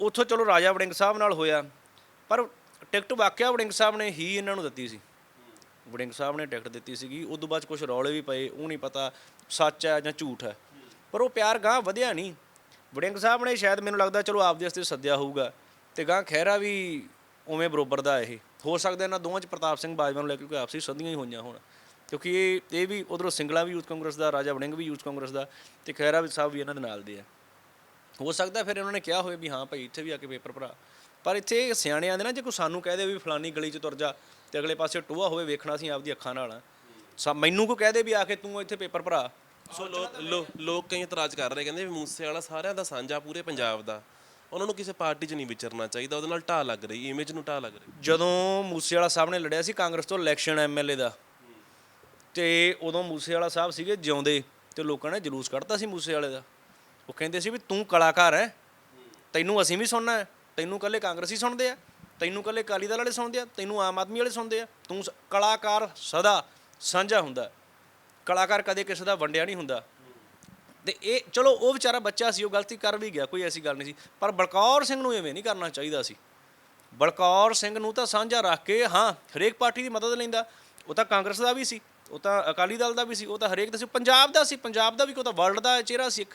ਉੱਥੋਂ ਚਲੋ ਰਾਜਾ ਵੜਿੰਗ ਸਾਹਿਬ ਨਾਲ ਹੋਇਆ, ਪਰ ਟਿਕਟ ਵਾਕਿਆ ਵੜਿੰਗ ਸਾਹਿਬ ਨੇ ਹੀ ਇਹਨਾਂ ਨੂੰ ਦਿੱਤੀ ਸੀ। ਵੜਿੰਗ ਸਾਹਿਬ ਨੇ ਟਿਕਟ ਦਿੱਤੀ ਸੀਗੀ ਉਸ ਤੋਂ ਬਾਅਦ ਕੁਝ ਰੌਲੇ ਵੀ ਪਏ, ਉਹ ਨਹੀਂ ਪਤਾ ਸੱਚ ਹੈ ਜਾਂ ਝੂਠ ਹੈ। ਪਰ ਉਹ ਪਿਆਰ ਗਾਂ ਵਧਿਆ ਨਹੀਂ। ਵੜਿੰਗ ਸਾਹਿਬ ਨੇ ਸ਼ਾਇਦ ਮੈਨੂੰ ਲੱਗਦਾ ਚਲੋ ਆਪਦੇ ਵਾਸਤੇ ਸੱਦਿਆ ਹੋਊਗਾ, ਤੇ ਗਾਂ ਖਹਿਰਾ ਵੀ ਉਵੇਂ ਬਰੋਬਰ ਦਾ ਇਹ। ਹੋ ਸਕਦਾ ਇਹਨਾਂ ਦੋਵਾਂ ਚ ਪ੍ਰਤਾਪ ਸਿੰਘ ਬਾਜਵਾ ਨੂੰ ਲੈ ਕੇ ਕੋਈ ਆਪਸੀ ਸਦੀਆਂ ਹੀ ਹੋਈਆਂ ਹੋਣ। ਕਿਉਂਕਿ ਇਹ ਇਹ ਵੀ ਉਧਰੋਂ ਸਿੰਗਲਾ ਵੀ ਯੂਥ ਕਾਂਗਰਸ ਦਾ ਰਾਜਾ ਵੜਿੰਗ ਵੀ ਯੂਥ ਕਾਂਗਰਸ ਦਾ ਤੇ ਖਹਿਰਾ ਵੀ ਸਾਹਿਬ ਵੀ ਇਹਨਾਂ ਦੇ ਨਾਲ ਦੇ ਆ। ਹੋ ਸਕਦਾ ਫਿਰ ਉਹਨਾਂ ਨੇ ਕਿਹਾ ਹੋਵੇ ਵੀ ਹਾਂ ਭਾਈ ਇੱਥੇ ਵੀ ਆ ਕੇ ਪੇਪਰ ਭਰਾ। ਪਰ ਇੱਥੇ ਸਿਆਣਿਆਂ ਦੇ ਨਾ ਜੇ ਕੋਈ ਸਾਨੂੰ ਕਹਿ ਦੇ ਵੀ ਫਲਾਨੀ ਗਲੀ 'ਚ ਤੁਰ ਜਾ ਤੇ ਅਗਲੇ ਪਾਸੇ ਟੋਆ ਹੋਵੇ ਵੇਖਣਾ ਸੀ ਆਪਦੀ ਅੱਖਾਂ ਨਾਲ ਸਾ ਮੈਨੂੰ ਕੋਈ ਕਹਿ ਦੇ ਵੀ ਆ ਕੇ ਤੂੰ ਇੱਥੇ ਪੇਪਰ ਭਰਾ। ਸੋ ਲੋਕ ਲੋਕ ਕਈ ਇਤਰਾਜ਼ ਕਰ ਰਹੇ ਕਹਿੰਦੇ ਵੀ ਮੂਸੇਵਾਲਾ ਸਾਰਿਆਂ ਦਾ ਸਾਂਝਾ ਪੂਰੇ ਪੰਜਾਬ ਦਾ। ਉਹਨਾਂ ਨੂੰ ਕਿਸੇ ਪਾਰਟੀ 'ਚ ਨਹੀਂ ਵਿਚਰਨਾ ਚਾਹੀਦਾ ਉਹਦੇ ਨਾਲ ਢਾਹ ਲੱਗ ਰਹੀ ਇਮੇਜ ਨੂੰ ਢਾਹ ਲੱਗ ਰਹੀ। ਜਦੋਂ ਮੂਸੇਵਾਲਾ ਸਾਹਿਬ ਨੇ ਲੜਿਆ ਸੀ ਕਾਂਗਰਸ ਤੋਂ ਇਲੈਕਸ਼ਨ ਐਮਐਲਏ ਦਾ ਤੇ ਉਦੋਂ ਮੂਸੇਵਾਲਾ ਸਾਹਿਬ ਸੀਗੇ ਜਿਉਂਦੇ ਤੇ ਲੋਕਾਂ ਨੇ ਜਲੂਸ ਕੱਢਤਾ ਸੀ ਮੂਸੇਵਾਲੇ ਦਾ। ਉਹ ਕਹਿੰਦੇ ਸੀ ਵੀ ਤੂੰ ਕਲਾਕਾਰ ਹੈ ਤੈਨੂੰ ਅਸੀਂ ਵੀ ਸੁਣਨਾ ਹੈ ਤੈਨੂੰ ਕੱਲੇ ਕਾਂਗਰਸੀ ਸੁਣਦੇ ਆ, ਤੈਨੂੰ ਕੱਲੇ ਅਕਾਲੀ ਦਲ ਵਾਲੇ ਸੁਣਦੇ ਆ, ਤੈਨੂੰ ਆਮ ਆਦਮੀ ਵਾਲੇ ਸੁਣਦੇ ਆ। ਤੂੰ ਸ- ਕਲਾਕਾਰ ਸਦਾ ਸਾਂਝਾ ਹੁੰਦਾ ਕਲਾਕਾਰ ਕਦੇ ਕਿਸੇ ਦਾ ਵੰਡਿਆ ਨਹੀਂ ਹੁੰਦਾ। ਤੇ ਇਹ, ਚਲੋ ਉਹ ਵਿਚਾਰਾ ਬੱਚਾ ਸੀ, ਉਹ ਗਲਤੀ ਕਰ ਵੀ ਗਿਆ, ਕੋਈ ਐਸੀ ਗੱਲ ਨਹੀਂ ਸੀ। ਪਰ ਬਲਕੌਰ ਸਿੰਘ ਨੂੰ ਐਵੇਂ ਨਹੀਂ ਕਰਨਾ ਚਾਹੀਦਾ ਸੀ। ਬਲਕੌਰ ਸਿੰਘ ਨੂੰ ਤਾਂ ਸਾਂਝਾ ਰੱਖ ਕੇ, ਹਾਂ, ਹਰੇਕ ਪਾਰਟੀ ਦੀ ਮਦਦ ਲੈਂਦਾ, ਉਹ ਤਾਂ ਕਾਂਗਰਸ ਦਾ ਵੀ ਸੀ। ਉਹ ਤਾਂ ਅਕਾਲੀ ਦਲ ਦਾ ਵੀ ਸੀ, ਉਹ ਤਾਂ ਹਰੇਕ ਦਾ ਸੀ। ਪੰਜਾਬ ਦਾ ਸੀ, ਪੰਜਾਬ ਦਾ ਵੀ ਕੋਈ ਤਾਂ ਵਰਲਡ ਦਾ ਚਿਹਰਾ ਸੀ ਇੱਕ।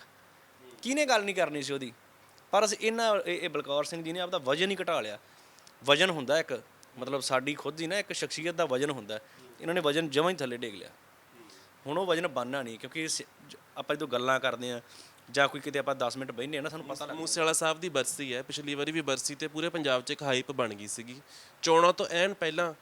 ਕਿਹਨੇ ਗੱਲ ਨਹੀਂ ਕਰਨੀ ਸੀ ਉਹਦੀ? ਪਰ ਅਸੀਂ ਇਹਨਾਂ, ਇਹ ਇਹ ਬਲਕੌਰ ਸਿੰਘ ਜੀ ਨੇ ਆਪਦਾ ਵਜਨ ਹੀ ਘਟਾ ਲਿਆ। ਵਜਨ ਹੁੰਦਾ ਇੱਕ, ਮਤਲਬ ਸਾਡੀ ਖੁਦ ਦੀ ਨਾ ਇੱਕ ਸ਼ਖਸੀਅਤ ਦਾ ਵਜਨ ਹੁੰਦਾ। ਇਹਨਾਂ ਨੇ ਵਜਨ ਜਮਾਂ ਹੀ ਥੱਲੇ ਡੇਗ ਲਿਆ। ਹੁਣ ਉਹ ਵਜਨ ਬਣਨਾ ਨਹੀਂ, ਕਿਉਂਕਿ ਇਸ- ਆਪਾਂ ਜਦੋਂ ਗੱਲਾਂ ਕਰਦੇ ਆ ਜਾਂ ਕੋਈ ਕਿਤੇ ਆਪਾਂ 10 ਮਿੰਟ ਬਹਿੰਦੇ ਆ ਨਾ, ਸਾਨੂੰ ਪਤਾ ਲੱਗ ਮੂਸੇਵਾਲਾ ਸਾਹਿਬ ਦੀ ਬਰਸੀ ਹੈ, ਪਿਛਲੀ ਵਾਰੀ ਵੀ ਬਰਸੀ ਤੇ ਪੂਰੇ ਪੰਜਾਬ 'ਚ ਇੱਕ ਹਾਈਪ ਬਣ ਗਈ ਸੀਗੀ। ਚੋਣਾਂ ਤੋਂ ਐਨ ਪਹਿਲਾਂ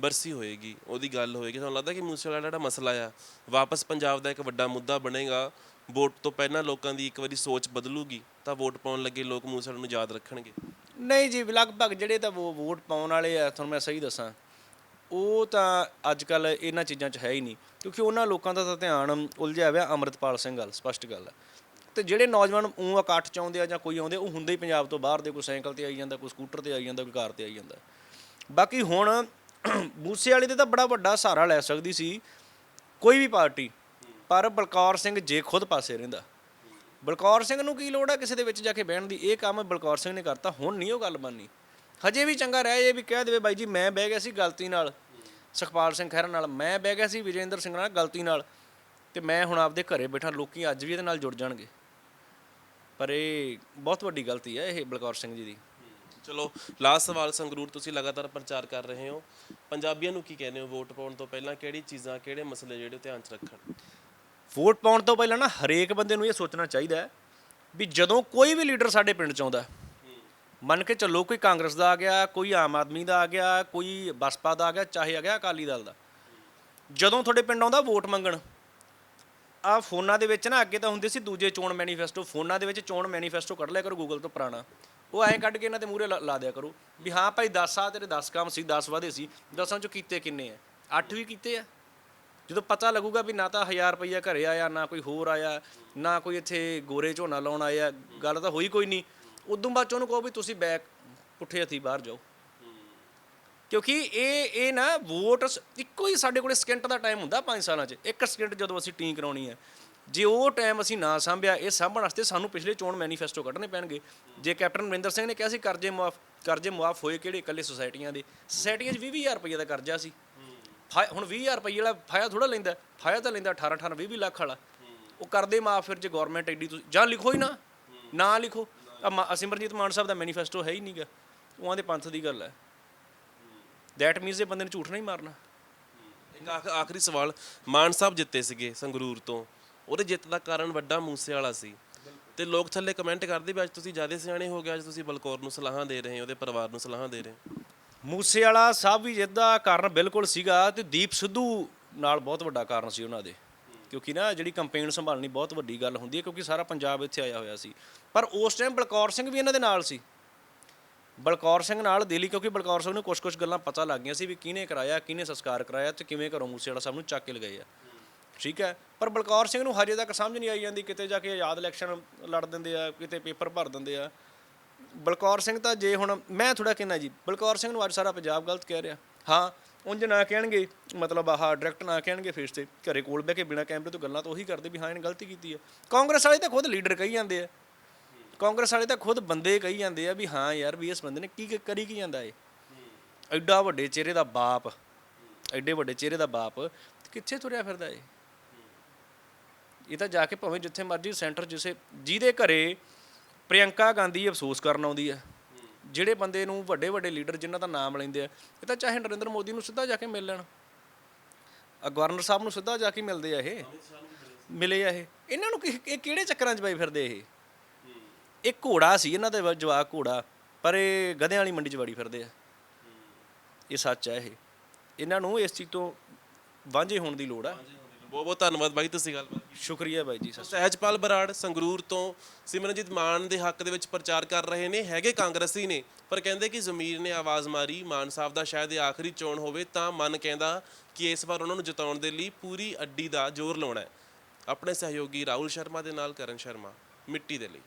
ਬਰਸੀ ਹੋਏਗੀ, ਉਹਦੀ ਗੱਲ ਹੋਏਗੀ। ਤੁਹਾਨੂੰ ਲੱਗਦਾ ਕਿ ਮੂਸੇਵਾਲਾ ਜਿਹੜਾ ਮਸਲਾ ਆ, ਵਾਪਸ ਪੰਜਾਬ ਦਾ ਇੱਕ ਵੱਡਾ ਮੁੱਦਾ ਬਣੇਗਾ? ਵੋਟ ਤੋਂ ਪਹਿਲਾਂ ਲੋਕਾਂ ਦੀ ਇੱਕ ਵਾਰੀ ਸੋਚ ਬਦਲੂਗੀ, ਤਾਂ ਵੋਟ ਪਾਉਣ ਲੱਗੇ ਲੋਕ ਮੂਸੇਵਾਲੇ ਨੂੰ ਯਾਦ ਰੱਖਣਗੇ? ਨਹੀਂ ਜੀ, ਲਗਭਗ ਜਿਹੜੇ ਤਾਂ ਵੋ- ਵੋਟ ਪਾਉਣ ਵਾਲੇ ਆ, ਤੁਹਾਨੂੰ ਮੈਂ ਸਹੀ ਦੱਸਾਂ, ਉਹ ਤਾਂ ਅੱਜ ਕੱਲ ਇਹਨਾਂ ਚੀਜ਼ਾਂ 'ਚ ਹੈ ਹੀ ਨਹੀਂ, ਕਿਉਂਕਿ ਉਹਨਾਂ ਲੋਕਾਂ ਦਾ ਤਾਂ ਧਿਆਨ ਉਲਝਿਆ ਹੋਇਆ ਅੰਮ੍ਰਿਤਪਾਲ ਸਿੰਘ ਗੱਲ ਸਪਸ਼ਟ ਗੱਲ ਹੈ ਤੇ ਜਿਹੜੇ ਨੌਜਵਾਨ ਉਹ ਇਕੱਠ ਚ ਆਉਂਦੇ ਆ ਜਾਂ ਕੋਈ ਆਉਂਦੇ, ਉਹ ਹੁੰਦੇ ਹੀ ਪੰਜਾਬ ਤੋਂ ਬਾਹਰ ਦੇ, ਕੋਈ ਸਾਈਕਲ ਤੇ ਆਈ ਜਾਂਦਾ, ਕੋਈ ਸਕੂਟਰ ਤੇ ਆਈ ਜਾਂਦਾ, ਕੋਈ ਕਾਰ ਤੇ ਆਈ ਜਾਂਦਾ। ਬਾਕੀ ਹੁਣ ਮੂਸੇ ਵਾਲੇ ਤੇ ਤਾਂ ਬੜਾ ਵੱਡਾ ਸਹਾਰਾ ਲੈ ਸਕਦੀ ਸੀ ਕੋਈ ਵੀ ਪਾਰਟੀ, ਪਰ ਬਲਕੌਰ ਸਿੰਘ ਜੇ ਖੁਦ ਪਾਸੇ ਰਹਿੰਦਾ। ਬਲਕੌਰ ਸਿੰਘ ਨੂੰ ਕੀ ਲੋੜ ਆ ਕਿਸੇ ਦੇ ਵਿੱਚ ਜਾ ਕੇ ਬਹਿਣ ਦੀ? ਇਹ ਕੰਮ ਬਲਕੌਰ ਸਿੰਘ ਨੇ ਕਰਤਾ, ਹੁਣ ਨਹੀਂ ਉਹ ਗੱਲ ਬਣਨੀ। ਹਜੇ ਵੀ ਚੰਗਾ ਰਹਿ ਜੇ ਵੀ ਕਹਿ ਦੇਵੇ, ਬਾਈ ਜੀ, ਮੈਂ ਬਹਿ ਗਿਆ ਸੀ ਗਲਤੀ ਨਾਲ। ਸੁਖਪਾਲ ਸਿੰਘ ਖਹਿਰਾ ਨਾਲ, ਮੈਂ ਬਹਿ ਗਿਆ ਸੀ ਵਿਜੇਂਦਰ ਸਿੰਘ ਨਾਲ ਗਲਤੀ ਨਾਲ। ਤੇ ਮੈਂ ਹੁਣ ਆਪਦੇ ਘਰੇ ਬੈਠਾ, ਲੋਕੀ ਅੱਜ ਵੀ ਇਹਦੇ ਨਾਲ ਜੁੜ ਜਾਣਗੇ। ਪਰ ਇਹ ਬਹੁਤ ਵੱਡੀ ਗਲਤੀ ਹੈ ਇਹ ਬਲਕੌਰ ਸਿੰਘ ਜੀ ਦੀ। ਚਲੋ ਲਾਸਟ ਸਵਾਲ ਸੰਗਰੂਰ ਤੁਸੀਂ ਲਗਾਤਾਰ ਪ੍ਰਚਾਰ ਕਰ ਰਹੇ ਹੋ। ਪੰਜਾਬੀਆਂ ਨੂੰ ਕੀ ਕਹਿੰਦੇ ਹੋ ਵੋਟ ਪਾਉਣ ਤੋਂ ਪਹਿਲਾਂ? ਕਿਹੜੀ ਚੀਜ਼ਾਂ, ਕਿਹੜੇ ਮਸਲੇ ਜਿਹੜੇ ਧਿਆਨ 'ਚ ਰੱਖਣ? ਵੋਟ ਪਾਉਣ ਤੋਂ ਪਹਿਲਾਂ ਨਾ ਹਰੇਕ ਬੰਦੇ ਨੂੰ ਇਹ ਸੋਚਣਾ ਚਾਹੀਦਾ ਹੈ ਵੀ ਜਦੋਂ ਕੋਈ ਵੀ ਲੀਡਰ ਸਾਡੇ ਪਿੰਡ ਚ ਆਉਂਦਾ ਮੰਨ ਕੇ ਚੱਲੋ ਕੋਈ ਕਾਂਗਰਸ ਦਾ ਆ ਗਿਆ, ਕੋਈ ਆਮ ਆਦਮੀ ਦਾ ਆ ਗਿਆ, ਕੋਈ ਬਸਪਾ ਦਾ ਆ ਗਿਆ, ਚਾਹੇ ਆ ਗਿਆ ਅਕਾਲੀ ਦਲ ਦਾ, ਜਦੋਂ ਤੁਹਾਡੇ ਪਿੰਡ ਆਉਂਦਾ ਵੋਟ ਮੰਗਣ, ਆ ਫੋਨਾਂ ਦੇ ਵਿੱਚ ਨਾ ਅੱਗੇ ਤਾਂ ਹੁੰਦੇ ਸੀ ਦੂਜੇ ਚੋਣ ਮੈਨੀਫੈਸਟੋ, ਫੋਨਾਂ ਦੇ ਵਿੱਚ ਚੋਣ ਮੈਨੀਫੈਸਟੋ ਕੱਢ ਲਿਆ ਕਰੋ ਗੂਗਲ ਤੋਂ ਪੁਰਾਣਾ। ਉਹ ਐਂ ਕੱਢ ਕੇ ਇਹਨਾਂ ਦੇ ਮੂਹਰੇ ਲਾ ਲਾ ਦਿਆ ਕਰੋ। ਵੀ ਹਾਂ ਭਾਈ 10 ਆ, ਤੇਰੇ 10 ਕੰਮ ਸੀ 10 ਵਾਦੇ ਸੀ। 10ਾਂ ਚੋਂ ਕੀਤੇ ਕਿੰਨੇ ਆ? 8 ਵੀ ਕੀਤੇ ਆ। ਜਦੋਂ ਪਤਾ ਲੱਗੂਗਾ ਵੀ ਨਾ ਤਾਂ 1000 ਰੁਪਈਆ ਘਰੇ ਆਇਆ, ਨਾ ਕੋਈ ਹੋਰ ਆਇਆ, ਨਾ ਕੋਈ ਇੱਥੇ ਗੋਰੇ ਝੋਨਾ ਲਾਉਣ ਆਇਆ, ਗੱਲ ਤਾਂ ਹੋਈ ਕੋਈ ਨਹੀਂ। ਉਦੋਂ ਬਾਅਦ 'ਚ ਉਹਨੂੰ ਕਹੋ ਵੀ ਤੁਸੀਂ ਬੈਕ ਪੁੱਠੇ ਹੱਥੀ ਬਾਹਰ ਜਾਓ। ਕਿਉਂਕਿ ਇਹ ਇਹ ਨਾ ਵੋਟ ਇੱਕੋ ਹੀ ਸਾਡੇ ਕੋਲੇ ਸਕਿੰਟ ਦਾ ਟਾਈਮ ਹੁੰਦਾ 5 ਸਾਲਾਂ 'ਚ। ਇੱਕ ਸਕਿੰਟ ਜਦੋਂ ਅਸੀਂ ਟੀਂ ਕਰਾਉਣੀ ਹੈ ਜੇ ਉਹ ਟਾਈਮ ਅਸੀਂ ਨਾ ਸਾਂਭਿਆ, ਇਹ ਸਾਂਭਣ ਵਾਸਤੇ ਸਾਨੂੰ ਪਿਛਲੇ ਚੋਣ ਮੈਨੀਫੈਸਟੋ ਕੱਢਣੇ ਪੈਣਗੇ। ਜੇ ਕੈਪਟਨ ਅਮਰਿੰਦਰ ਸਿੰਘ ਨੇ ਕਿਹਾ ਸੀ, ਕਰਜ਼ੇ ਮੁਆਫ ਕਰਜ਼ੇ ਮੁਆਫ ਹੋਏ ਕਿਹੜੇ ਇਕੱਲੇ ਸੁਸਾਇਟੀਆਂ ਦੇ? ਸੁਸਾਇਟੀਆਂ 'ਚ 20000 ਰੁਪਏ ਦਾ ਕਰਜ਼ਾ ਸੀ। ਫਾ- ਹੁਣ 20000 ਰੁਪਏ ਵਾਲਾ ਫਾਇਆ ਥੋੜਾ ਲੈਂਦਾ ਫਾਇਆ ਤਾਂ ਲੈਂਦਾ 18 18 20 ਲੱਖ ਵਾਲਾ। ਉਹ ਕਰਦੇ ਮਾਫ ਫਿਰ ਜੇ ਗਵਰਨਮੈਂਟ ਐਡੀ ਤੁਸੀਂ, ਜਾਂ ਲਿਖੋ ਹੀ ਨਾ। ਨਾ ਲਿਖੋ। ਆਹ ਸਿਮਰਜੀਤ ਮਾਨ ਸਾਹਿਬ ਦਾ ਮੈਨੀਫੈਸਟੋ ਹੈ ਹੀ ਨਹੀਂਗਾ ਉਹਾਂ ਦੇ ਪੰਥ ਦੀ ਗੱਲ ਹੈ। ਦੈਟ ਮੀਨਸ ਇਹ ਬੰਦੇ ਨੂੰ ਝੂਠ ਨਹੀਂ ਮਾਰਨਾ। ਇੱਕ ਆਖਰੀ ਸਵਾਲ। ਮਾਨ ਸਾਹਿਬ ਜਿੱਤੇ ਸੀਗੇ ਸੰਗਰੂਰ ਤੋਂ। ਉਹਦੇ ਜਿੱਤ ਦਾ ਕਾਰਨ ਵੱਡਾ ਮੂਸੇ ਵਾਲਾ ਸੀ। ਤੇ ਲੋਕ ਥੱਲੇ ਕਮੈਂਟ ਕਰਦੇ ਵੀ ਅੱਜ ਤੁਸੀਂ ਜ਼ਿਆਦਾ ਸਿਆਣੇ ਹੋ ਗਏ, ਅੱਜ ਤੁਸੀਂ ਬਲਕੌਰ ਨੂੰ ਸਲਾਹਾਂ ਦੇ ਰਹੇ ਹੋ, ਉਹਦੇ ਪਰਿਵਾਰ ਨੂੰ ਸਲਾਹਾਂ ਦੇ ਰਹੇ ਹੋ। ਮੂਸੇ ਵਾਲਾ ਸਾਹਿਬ ਵੀ ਜਿੱਦਾਂ ਕਾਰਨ ਬਿਲਕੁਲ ਸੀਗਾ ਤੇ ਦੀਪ ਸਿੱਧੂ ਨਾਲ ਬਹੁਤ ਵੱਡਾ ਕਾਰਨ ਸੀ ਉਹਨਾਂ ਦੇ। ਕਿਉਂਕਿ ਨਾ ਜਿਹੜੀ ਕੰਪੇਨ ਸੰਭਾਲਣੀ ਬਹੁਤ ਵੱਡੀ ਗੱਲ ਹੁੰਦੀ ਹੈ, ਕਿਉਂਕਿ ਸਾਰਾ ਪੰਜਾਬ ਇੱਥੇ ਆਇਆ ਹੋਇਆ ਸੀ। ਪਰ ਉਸ ਟਾਈਮ ਬਲਕੌਰ ਸਿੰਘ ਵੀ ਇਹਨਾਂ ਦੇ ਨਾਲ ਸੀ। ਬਲਕੌਰ ਸਿੰਘ ਨਾਲ ਦਿੱਲੀ, ਕਿਉਂਕਿ ਬਲਕੌਰ ਸਿੰਘ ਨੂੰ ਕੁਝ ਕੁਝ ਗੱਲਾਂ ਪਤਾ ਲੱਗ ਗਈਆਂ ਸੀ ਵੀ ਕਿਹਨੇ ਕਰਾਇਆ, ਕਿਹਨੇ ਸੰਸਕਾਰ ਕਰਾਇਆ ਤੇ ਕਿਵੇਂ ਘਰੋਂ ਮੂਸੇ ਵਾਲਾ ਸਾਹਿਬ ਨੂੰ ਚੱਕ ਕੇ ਲਗਾਏ ਆ। ਠੀਕ ਹੈ, ਪਰ ਬਲਕੌਰ ਸਿੰਘ ਨੂੰ ਹਜੇ ਤੱਕ ਸਮਝ ਨਹੀਂ ਆਈ ਜਾਂਦੀ ਕਿਤੇ ਜਾ ਕੇ ਆਜ਼ਾਦ ਇਲੈਕਸ਼ਨ ਲੜ ਦਿੰਦੇ ਆ, ਕਿਤੇ ਪੇਪਰ ਭਰ ਦਿੰਦੇ ਆ। ਬਲਕੌਰ ਸਿੰਘ ਤਾਂ ਜੇ ਹੁਣ, ਮੈਂ ਥੋੜਾ ਕਹਿਣਾ ਜੀ, ਬਲਕੌਰ ਸਿੰਘ ਨੂੰ ਅੱਜ ਸਾਰਾ ਪੰਜਾਬ ਗਲਤ ਕਹਿ ਰਿਹਾ। ਹਾਂ, ਉਂਝ ਨਾ ਕਹਿਣਗੇ, ਮਤਲਬ ਆਹ ਡਾਇਰੈਕਟ ਨਾ ਕਹਿਣਗੇ ਫੇਸ ਤੇ, ਘਰੇ ਕੋਲ ਬਹਿ ਕੇ ਬਿਨਾ ਕੈਮਰੇ ਤੋਂ ਗੱਲਾਂ ਤਾਂ ਉਹੀ ਕਰਦੇ ਵੀ ਹਾਂ, ਇਹਨੇ ਗਲਤੀ ਕੀਤੀ ਹੈ ਕਾਂਗਰਸ ਵਾਲੇ ਤਾਂ ਖੁਦ ਲੀਡਰ ਕਹੀ ਜਾਂਦੇ ਆ। ਕਾਂਗਰਸ ਵਾਲੇ ਤਾਂ ਖੁਦ ਬੰਦੇ ਕਹੀ ਜਾਂਦੇ ਆ ਵੀ ਹਾਂ ਯਾਰ ਵੀ ਇਸ ਬੰਦੇ ਨੇ ਕੀ ਕੀ ਕਰੀ ਕੀ ਜਾਂਦਾ ਏ। ਐਡਾ ਵੱਡੇ ਚਿਹਰੇ ਦਾ ਬਾਪ, ਐਡੇ ਵੱਡੇ ਚਿਹਰੇ ਦਾ ਬਾਪ ਕਿੱਥੇ ਤੁਰਿਆ ਫਿਰਦਾ ਏ? ਇਹ ਤਾਂ ਜਾ ਕੇ ਭਾਵੇਂ ਜਿੱਥੇ ਮਰਜ਼ੀ ਸੈਂਟਰ ਜਿਸੇ ਜਿਹਦੇ ਘਰੇ ਪ੍ਰਿਯੰਕਾ ਗਾਂਧੀ ਅਫਸੋਸ ਕਰਨ ਆਉਂਦੀ ਆ ਜਿਹੜੇ ਬੰਦੇ ਨੂੰ ਵੱਡੇ ਵੱਡੇ ਲੀਡਰ ਜਿਨ੍ਹਾਂ ਦਾ ਨਾਮ ਲੈਂਦੇ ਆ, ਇਹ ਤਾਂ ਚਾਹੇ ਨਰਿੰਦਰ ਮੋਦੀ ਨੂੰ ਸਿੱਧਾ ਜਾ ਕੇ ਮਿਲ ਲੈਣ। ਗਵਰਨਰ ਸਾਹਿਬ ਨੂੰ ਸਿੱਧਾ ਜਾ ਕੇ ਮਿਲਦੇ ਆ ਇਹ। ਮਿਲੇ ਆ ਇਹ। ਇਹਨਾਂ ਨੂੰ ਇਹ ਕਿਹੜੇ ਚੱਕਰਾਂ 'ਚ ਪਏ ਫਿਰਦੇ ਇਹ? ਇਹ ਘੋੜਾ ਸੀ ਇਹਨਾਂ ਦੇ ਜਵਾਕ ਘੋੜਾ, ਪਰ ਇਹ ਗਧਿਆਂ ਵਾਲੀ ਮੰਡੀ 'ਚ ਵੜੀ ਫਿਰਦੇ ਆ। ਇਹ ਸੱਚ ਹੈ ਇਹ। ਇਹਨਾਂ ਨੂੰ ਇਸ ਚੀਜ਼ ਤੋਂ ਵਾਂਝੇ ਹੋਣ ਦੀ ਲੋੜ ਆ। ਬਹੁਤ ਬਹੁਤ ਧੰਨਵਾਦ ਬਾਈ ਤੁਸੀਂ ਗੱਲਬਾਤ ਸ਼ੁਕਰੀਆ ਬਾਈ ਜੀ ਸਤਿ ਸਹਿਜਪਾਲ ਬਰਾੜ ਸੰਗਰੂਰ ਤੋਂ ਸਿਮਰਨਜੀਤ ਮਾਨ ਦੇ ਹੱਕ ਦੇ ਵਿੱਚ ਪ੍ਰਚਾਰ ਕਰ ਰਹੇ ਨੇ ਹੈਗੇ ਕਾਂਗਰਸੀ ਨੇ ਪਰ ਕਹਿੰਦੇ ਕਿ ਜ਼ਮੀਰ ਨੇ ਆਵਾਜ਼ ਮਾਰੀ ਮਾਨ ਸਾਹਿਬ ਦਾ ਸ਼ਾਇਦ ਇਹ ਆਖਰੀ ਚੋਣ ਹੋਵੇ ਤਾਂ ਮਨ ਕਹਿੰਦਾ ਕਿ ਇਸ ਵਾਰ ਉਹਨਾਂ ਨੂੰ ਜਿਤਾਉਣ ਦੇ ਲਈ ਪੂਰੀ ਅੱਡੀ ਦਾ ਜ਼ੋਰ ਲਾਉਣਾ ਹੈ। ਆਪਣੇ ਸਹਿਯੋਗੀ ਰਾਹੁਲ ਸ਼ਰਮਾ ਦੇ ਨਾਲ ਕਰਨ ਸ਼ਰਮਾ ਮਿੱਟੀ ਦੇ ਲਈ।